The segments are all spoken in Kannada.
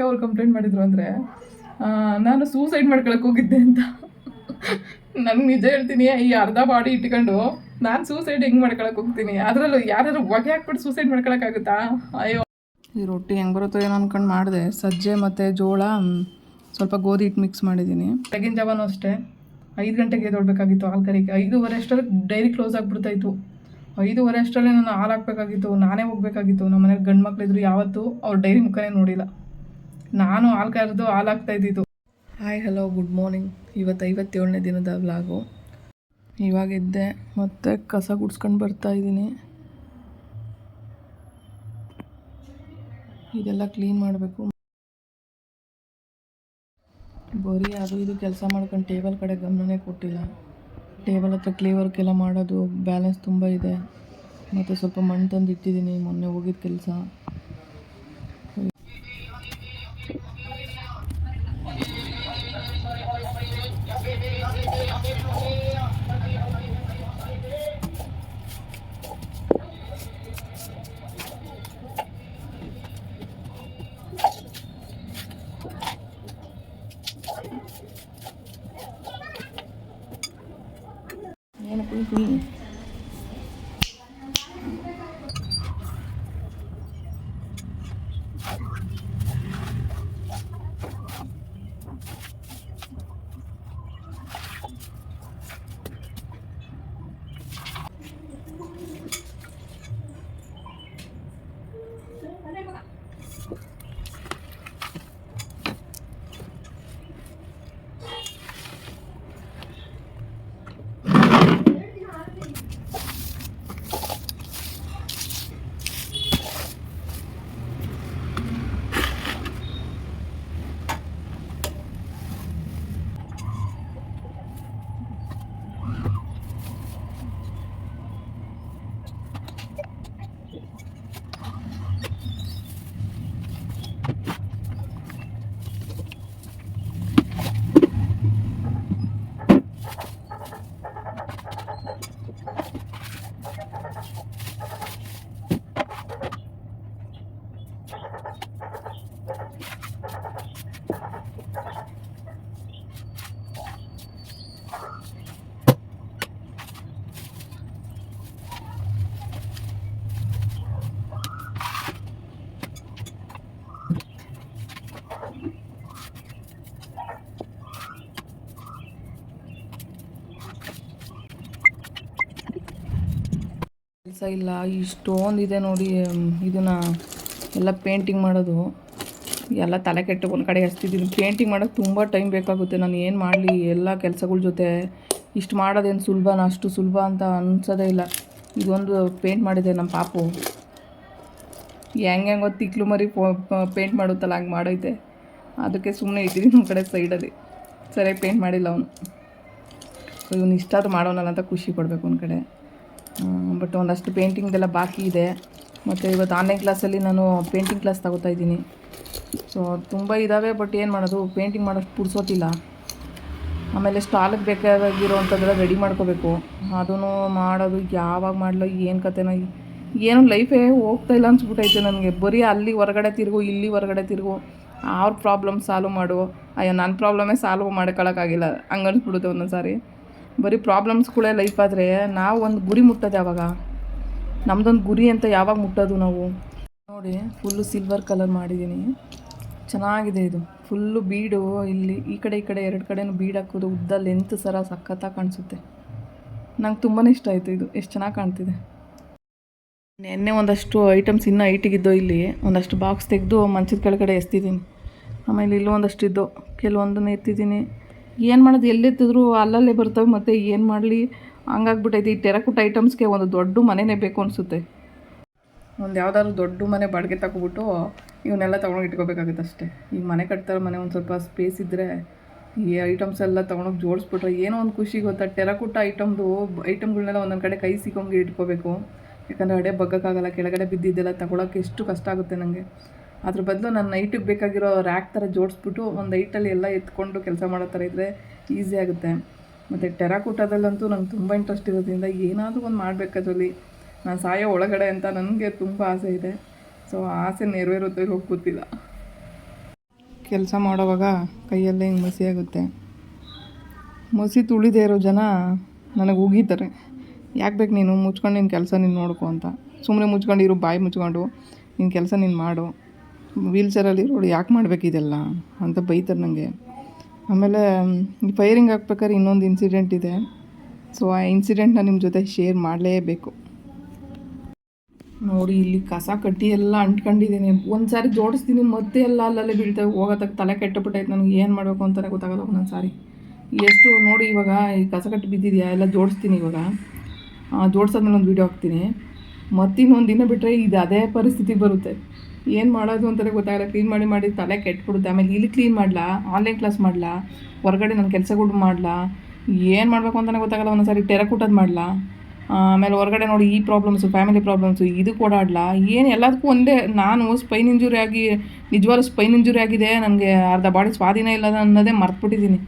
ಏನಕ್ಕೆ ಅವ್ರು ಕಂಪ್ಲೇಂಟ್ ಮಾಡಿದ್ರು ಅಂದರೆ ನಾನು ಸೂಸೈಡ್ ಮಾಡ್ಕೊಳಕ್ಕೆ ಹೋಗಿದ್ದೆ ಅಂತ. ನನ್ಗೆ ನಿಜ ಹೇಳ್ತೀನಿ ಈ ಅರ್ಧ ಬಾಡಿ ಇಟ್ಕೊಂಡು ನಾನು ಸೂಸೈಡ್ ಹೆಂಗೆ ಮಾಡ್ಕೊಳಕ್ಕೆ ಹೋಗ್ತೀನಿ? ಅದರಲ್ಲೂ ಯಾರಾದ್ರೂ ಹೊಗೆ ಹಾಕ್ಬಿಟ್ಟು ಸೂಸೈಡ್ ಮಾಡ್ಕೊಳಕ್ಕಾಗುತ್ತಾ ಅಯ್ಯೋ. ಈ ರೊಟ್ಟಿ ಹೆಂಗೆ ಬರುತ್ತೋ ಏನೋ ಅನ್ಕೊಂಡು ಮಾಡಿದೆ. ಸಜ್ಜೆ ಮತ್ತು ಜೋಳ ಸ್ವಲ್ಪ ಗೋಧಿ ಹಿಟ್ಟು ಮಿಕ್ಸ್ ಮಾಡಿದ್ದೀನಿ ಬೆಳಗಿನ ಜಾವನೂ ಅಷ್ಟೇ. ಐದು ಗಂಟೆಗೆ ಎದ್ದೊಳ್ಬೇಕಾಗಿತ್ತು ಹಾಲು ಕರಿಗೆ ಐದೂವರೆ ಅಷ್ಟರಲ್ಲಿ ಡೈರಿ ಕ್ಲೋಸ್ ಆಗಿಬಿಡ್ತಾಯಿತ್ತು. ಐದೂವರೆ ಅಷ್ಟರಲ್ಲಿ ನಾನು ಹಾಲು ಹಾಕ್ಬೇಕಾಗಿತ್ತು. ನಾನೇ ಹೋಗ್ಬೇಕಾಗಿತ್ತು. ನಮ್ಮ ಮನೇಲಿ ಗಂಡು ಮಕ್ಕಳಿದ್ರು ಯಾವತ್ತೂ ಅವ್ರು ಡೈರಿ ಮುಖನೇ ನೋಡಿಲ್ಲ. ನಾನು ಹಾಲು ಕರೆದು ಹಾಲು ಹಾಕ್ತಾ ಇದ್ದಿದ್ದು. ಹಾಯ್ ಹಲೋ ಗುಡ್ ಮಾರ್ನಿಂಗ್ ಇವತ್ತು ಐವತ್ತೇಳನೇ ದಿನದ ವ್ಲಾಗು ಇವಾಗ ಎದ್ದೆ, ಮತ್ತೆ ಕಸ ಗುಡ್ಸ್ಕೊಂಡು ಬರ್ತಾ ಇದ್ದೀನಿ. ಇದೆಲ್ಲ ಕ್ಲೀನ್ ಮಾಡಬೇಕು. ಬರೀ ಅದು ಇದು ಕೆಲಸ ಮಾಡ್ಕೊಂಡು ಟೇಬಲ್ ಕಡೆ ಗಮನನೇ ಕೊಟ್ಟಿಲ್ಲ. ಟೇಬಲ್ ಹತ್ರ ಕ್ಲೀ ವರ್ಕ್ ಎಲ್ಲ ಮಾಡೋದು ಬ್ಯಾಲೆನ್ಸ್ ತುಂಬ ಇದೆ. ಮತ್ತು ಸ್ವಲ್ಪ ಮಣ್ಣು ತಂದು ಇಟ್ಟಿದ್ದೀನಿ ಮೊನ್ನೆ ಹೋಗಿದ್ದ ಕೆಲಸ. ಕೆಲಸ ಇಲ್ಲ. ಇಷ್ಟೊಂದು ಇದೆ ನೋಡಿ ಇದನ್ನ ಎಲ್ಲ ಪೇಂಟಿಂಗ್ ಮಾಡೋದು. ಎಲ್ಲ ತಲೆ ಕೆಟ್ಟು ಒಂದು ಕಡೆ ಹಚ್ತಿದ್ದೀನಿ ಪೇಂಟಿಂಗ್ ಮಾಡೋಕ್ಕೆ ತುಂಬ ಟೈಮ್ ಬೇಕಾಗುತ್ತೆ. ನಾನು ಏನು ಮಾಡಲಿ? ಎಲ್ಲ ಕೆಲಸಗಳ ಜೊತೆ ಇಷ್ಟು ಮಾಡೋದೇನು ಸುಲಭನ? ಅಷ್ಟು ಸುಲಭ ಅಂತ ಅನ್ಸೋದೇ ಇಲ್ಲ. ಇದೊಂದು ಪೇಂಟ್ ಮಾಡಿದೆ ನಮ್ಮ ಪಾಪು. ಹೆಂಗೆ ಹೆಂಗೋ ತಿಕ್ಲು ಮರಿ ಪೇಂಟ್ ಮಾಡುತ್ತಲ್ಲ, ಹಂಗೆ ಮಾಡೈತೆ ಅದಕ್ಕೆ ಸುಮ್ಮನೆ ಇದ್ದೀನಿ ನಮ್ಮ ಕಡೆ ಸೈಡಲ್ಲಿ ಸರಿಯಾಗಿ ಪೇಂಟ್ ಮಾಡಿಲ್ಲ ಅವನು. ಇವನು ಇಷ್ಟಾದ್ರೂ ಮಾಡೋನಲ್ಲ ಅಂತ ಖುಷಿ ಪಡಬೇಕು ಒಂದು ಕಡೆ. ಬಟ್ ಒಂದಷ್ಟು ಪೇಂಟಿಂಗ್ದೆಲ್ಲ ಬಾಕಿ ಇದೆ. ಮತ್ತು ಇವತ್ತು ಆನ್ಲೈನ್ ಕ್ಲಾಸಲ್ಲಿ ನಾನು ಪೇಂಟಿಂಗ್ ಕ್ಲಾಸ್ ತಗೋತಾ ಇದ್ದೀನಿ. ಸೊ ತುಂಬ ಇದ್ದಾವೆ ಬಟ್ ಏನು ಮಾಡೋದು? ಪೇಂಟಿಂಗ್ ಮಾಡೋಷ್ಟು ಪುಡ್ಸೋತಿಲ್ಲ ಆಮೇಲೆ ಸ್ಟಾಲಿಗೆ ಬೇಕಾಗಿರೋವಂಥದ್ದೆಲ್ಲ ರೆಡಿ ಮಾಡ್ಕೋಬೇಕು. ಅದನ್ನು ಮಾಡೋದು, ಯಾವಾಗ ಮಾಡಲೋ, ಏನು ಕತೆನೋ, ಏನು ಲೈಫೇ ಹೋಗ್ತಾ ಇಲ್ಲ ಅನ್ಸ್ಬಿಟ್ಟೈತೆ ನನಗೆ. ಬರೀ ಅಲ್ಲಿ ಹೊರಗಡೆ ತಿರುಗು, ಇಲ್ಲಿ ಹೊರಗಡೆ ತಿರುಗು, ಅವ್ರ ಪ್ರಾಬ್ಲಮ್ ಸಾಲ್ವ್ ಮಾಡು. ಅಯ್ಯೋ ನನ್ನ ಪ್ರಾಬ್ಲಮೇ ಸಾಲ್ವ್ ಮಾಡ್ಕೊಳಕ್ಕಾಗಿಲ್ಲ ಹಂಗೆ ಅನ್ಸ್ಬಿಡುತ್ತೆ ಒಂದೊಂದು ಸಾರಿ ಬರೀ ಪ್ರಾಬ್ಲಮ್ಸ್ಗಳೇ ಲೈಫ್ ಆದರೆ ನಾವು ಒಂದು ಗುರಿ ಮುಟ್ಟೋದು ಯಾವಾಗ ನಮ್ಮದೊಂದು ಗುರಿ ಅಂತ ಯಾವಾಗ ಮುಟ್ಟೋದು ನಾವು? ನೋಡಿ ಫುಲ್ಲು ಸಿಲ್ವರ್ ಕಲರ್ ಮಾಡಿದ್ದೀನಿ ಚೆನ್ನಾಗಿದೆ ಇದು. ಫುಲ್ಲು ಬೀಡು ಇಲ್ಲಿ, ಈ ಕಡೆ ಈ ಕಡೆ ಎರಡು ಕಡೆನೂ ಬೀಡ್ ಹಾಕೋದು, ಉದ್ದ ಲೆಂತ್ ಸರ ಸಖತ್ತಾಗಿ ಕಾಣಿಸುತ್ತೆ. ನಂಗೆ ತುಂಬಾ ಇಷ್ಟ ಆಯಿತು ಇದು. ಎಷ್ಟು ಚೆನ್ನಾಗಿ ಕಾಣ್ತಿದೆ. ನೆನ್ನೆ ಒಂದಷ್ಟು ಐಟಮ್ಸ್ ಇನ್ನೂ ಐಟಿಗಿದ್ದೋ ಇಲ್ಲಿ, ಒಂದಷ್ಟು ಬಾಕ್ಸ್ ತೆಗೆದು ಮಂಚದ ಕೆಳಗಡೆ ಎಸ್ತಿದ್ದೀನಿ ಆಮೇಲೆ ಇಲ್ಲೂ ಒಂದಷ್ಟು ಇದ್ದೋ, ಕೆಲವೊಂದನ್ನು ಎತ್ತಿದ್ದೀನಿ ಏನು ಮಾಡೋದು ಎಲ್ಲೆತ್ತಿದ್ರು ಅಲ್ಲಲ್ಲೇ ಬರ್ತವೆ, ಮತ್ತು ಏನು ಮಾಡಲಿ? ಹಂಗಾಗ್ಬಿಟ್ಟೈತಿ ಈ ಟೆರಕುಟ್ ಐಟಮ್ಸ್ಗೆ ಒಂದು ದೊಡ್ಡ ಮನೆನೇ ಬೇಕು ಅನಿಸುತ್ತೆ. ಒಂದು ಯಾವುದಾದ್ರು ದೊಡ್ಡ ಮನೆ ಬಾಡಿಗೆ ತಗೊಬಿಟ್ಟು ಇವನ್ನೆಲ್ಲ ತೊಗೊಂಡು ಇಟ್ಕೋಬೇಕಾಗುತ್ತೆ ಅಷ್ಟೇ. ಈಗ ಮನೆ ಕಟ್ತಾರೆ ಮನೆ ಒಂದು ಸ್ವಲ್ಪ ಸ್ಪೇಸ್ ಇದ್ದರೆ ಈ ಐಟಮ್ಸ್ ಎಲ್ಲ ತೊಗೊಂಡೋಗಿ ಜೋಡಿಸ್ಬಿಟ್ರೆ ಏನೋ ಒಂದು ಖುಷಿ ಗೊತ್ತಾ? ಟೆರಕುಟ್ಟ ಐಟಮ್ದು ಐಟಮ್ಗಳನ್ನೆಲ್ಲ ಒಂದೊಂದು ಕಡೆ ಕೈ ಸಿಕ್ಕಂಗೆ ಇಟ್ಕೋಬೇಕು. ಯಾಕಂದರೆ ಅಡೆ ಬಗ್ಗಕ್ಕಾಗಲ್ಲ, ಕೆಳಗಡೆ ಬಿದ್ದಿದ್ದೆಲ್ಲ ತಗೊಳಕ್ಕೆ ಎಷ್ಟು ಕಷ್ಟ ಆಗುತ್ತೆ ನನಗೆ ಅದ್ರ ಬದಲು ನಾನು ನೈಟಿಗೆ ಬೇಕಾಗಿರೋ ರ್ಯಾಕ್ ಥರ ಜೋಡಿಸ್ಬಿಟ್ಟು ಒಂದು ಐಟಲ್ಲಿ ಎಲ್ಲ ಎತ್ಕೊಂಡು ಕೆಲಸ ಮಾಡೋ ಥರ ಇದ್ದರೆ ಈಸಿ ಆಗುತ್ತೆ. ಮತ್ತು ಟೆರಾಕೂಟದಲ್ಲಂತೂ ನಂಗೆ ತುಂಬ ಇಂಟ್ರೆಸ್ಟ್ ಇರೋದ್ರಿಂದ ಏನಾದರೂ ಒಂದು ಮಾಡಬೇಕದ್ರಲ್ಲಿ ನಾನು ಸಾಯೋ ಒಳಗಡೆ ಅಂತ ನನಗೆ ತುಂಬ ಆಸೆ ಇದೆ. ಸೊ ಆಸೆ ನೆರವೇರುತ್ತೆ ಹೋಗಿ ಗೊತ್ತಿಲ್ಲ. ಕೆಲಸ ಮಾಡೋವಾಗ ಕೈಯಲ್ಲೇ ಹಿಂಗೆ ಮಸಿ ಆಗುತ್ತೆ. ಮಸಿ ತುಳಿದೇ ಇರೋ ಜನ ನನಗೆ ಉಗೀತಾರೆ. ಯಾಕೆ ಬೇಕು ನೀನು ಮುಚ್ಕೊಂಡು ನಿನ್ನ ಕೆಲಸ ನೀನು ನೋಡ್ಕೊ ಅಂತ. ಸುಮ್ಮನೆ ಮುಚ್ಕೊಂಡಿರು, ಬಾಯಿ ಮುಚ್ಕೊಂಡು ನಿನ್ನ ಕೆಲಸ ನೀನು ಮಾಡು. ವೀಲ್ ಚೇರಲ್ಲಿ ಇರೋಳು ಯಾಕೆ ಮಾಡ್ಬೇಕು ಇದೆಲ್ಲ ಅಂತ ಬೈತಾರೆ ನನಗೆ ಆಮೇಲೆ ಈ ಫೈರಿಂಗ್ ಹಾಕ್ಬೇಕಾದ್ರೆ ಇನ್ನೊಂದು ಇನ್ಸಿಡೆಂಟ್ ಇದೆ. ಸೊ ಆ ಇನ್ಸಿಡೆಂಟ್ನ ನಿಮ್ಮ ಜೊತೆ ಶೇರ್ ಮಾಡಲೇಬೇಕು. ನೋಡಿ, ಇಲ್ಲಿ ಕಸ ಕಟ್ಟಿ ಎಲ್ಲ ಅಂಟ್ಕೊಂಡಿದ್ದೀನಿ. ಒಂದು ಸಾರಿ ಜೋಡಿಸ್ತೀನಿ, ಮತ್ತೆ ಎಲ್ಲ ಅಲ್ಲಲ್ಲೇ ಬೀಳ್ತವೆ ಹೋಗೋತಕ್ಕ ತಲೆ ಕೆಟ್ಟಬಿಟ್ಟೈತೆ ನನಗೆ. ಏನು ಮಾಡಬೇಕು ಅಂತಲೇ ಗೊತ್ತಾಗಲ್ಲ ಒಂದೊಂದು ಸಾರಿ ಎಷ್ಟು, ನೋಡಿ, ಇವಾಗ ಈ ಕಸ ಕಟ್ಟಿ ಬಿದ್ದಿದೆಯಾ? ಎಲ್ಲ ಜೋಡಿಸ್ತೀನಿ ಇವಾಗ. ಜೋಡ್ಸಾದ್ಮೇಲೆ ಒಂದು ವೀಡಿಯೋ ಹಾಕ್ತೀನಿ. ಮತ್ತಿನ್ನೊಂದು ದಿನ ಬಿಟ್ಟರೆ ಇದು ಅದೇ ಪರಿಸ್ಥಿತಿ ಬರುತ್ತೆ. ಏನು ಮಾಡೋದು ಅಂತಲೇ ಗೊತ್ತಾಗಲ್ಲ. ಕ್ಲೀನ್ ಮಾಡಿ ಮಾಡಿ ತಲೆ ಕೆಟ್ಬಿಡುತ್ತೆ. ಆಮೇಲೆ ಇಲ್ಲಿ ಕ್ಲೀನ್ ಮಾಡಲಾ? ಆನ್ಲೈನ್ ಕ್ಲಾಸ್ ಮಾಡಲಾ? ಹೊರಗಡೆ ನನ್ನ ಕೆಲಸಗಳು ಮಾಡಲಾ? ಏನು ಮಾಡಬೇಕು ಅಂತಲೇ ಗೊತ್ತಾಗಲ್ಲ. ಒಂದೊಂದ್ಸರಿ ಸಾರಿ ಟೆರಕೂಟದ್ದು ಮಾಡಲಾ? ಆಮೇಲೆ ಹೊರಗಡೆ ನೋಡಿ ಈ ಪ್ರಾಬ್ಲಮ್ಸು ಫ್ಯಾಮಿಲಿ ಪ್ರಾಬ್ಲಮ್ಸು ಇದಕ್ಕೆ ಓಡಾಡ್ಲಾ ಏನು ಎಲ್ಲದಕ್ಕೂ ಒಂದೇ, ನಾನು ಸ್ಪೈನ್ ಇಂಜುರಿ ಆಗಿ, ನಿಜವಾಗ್ಲೂ ಸ್ಪೈನ್ ಇಂಜುರಿ ಆಗಿದೆ. ನನಗೆ ಅರ್ಧ ಬಾಡಿ ಸ್ವಾಧೀನ ಇಲ್ಲ ಅನ್ನೋದೇ ಮರ್ತ್ಬಿಟ್ಟಿದ್ದೀನಿ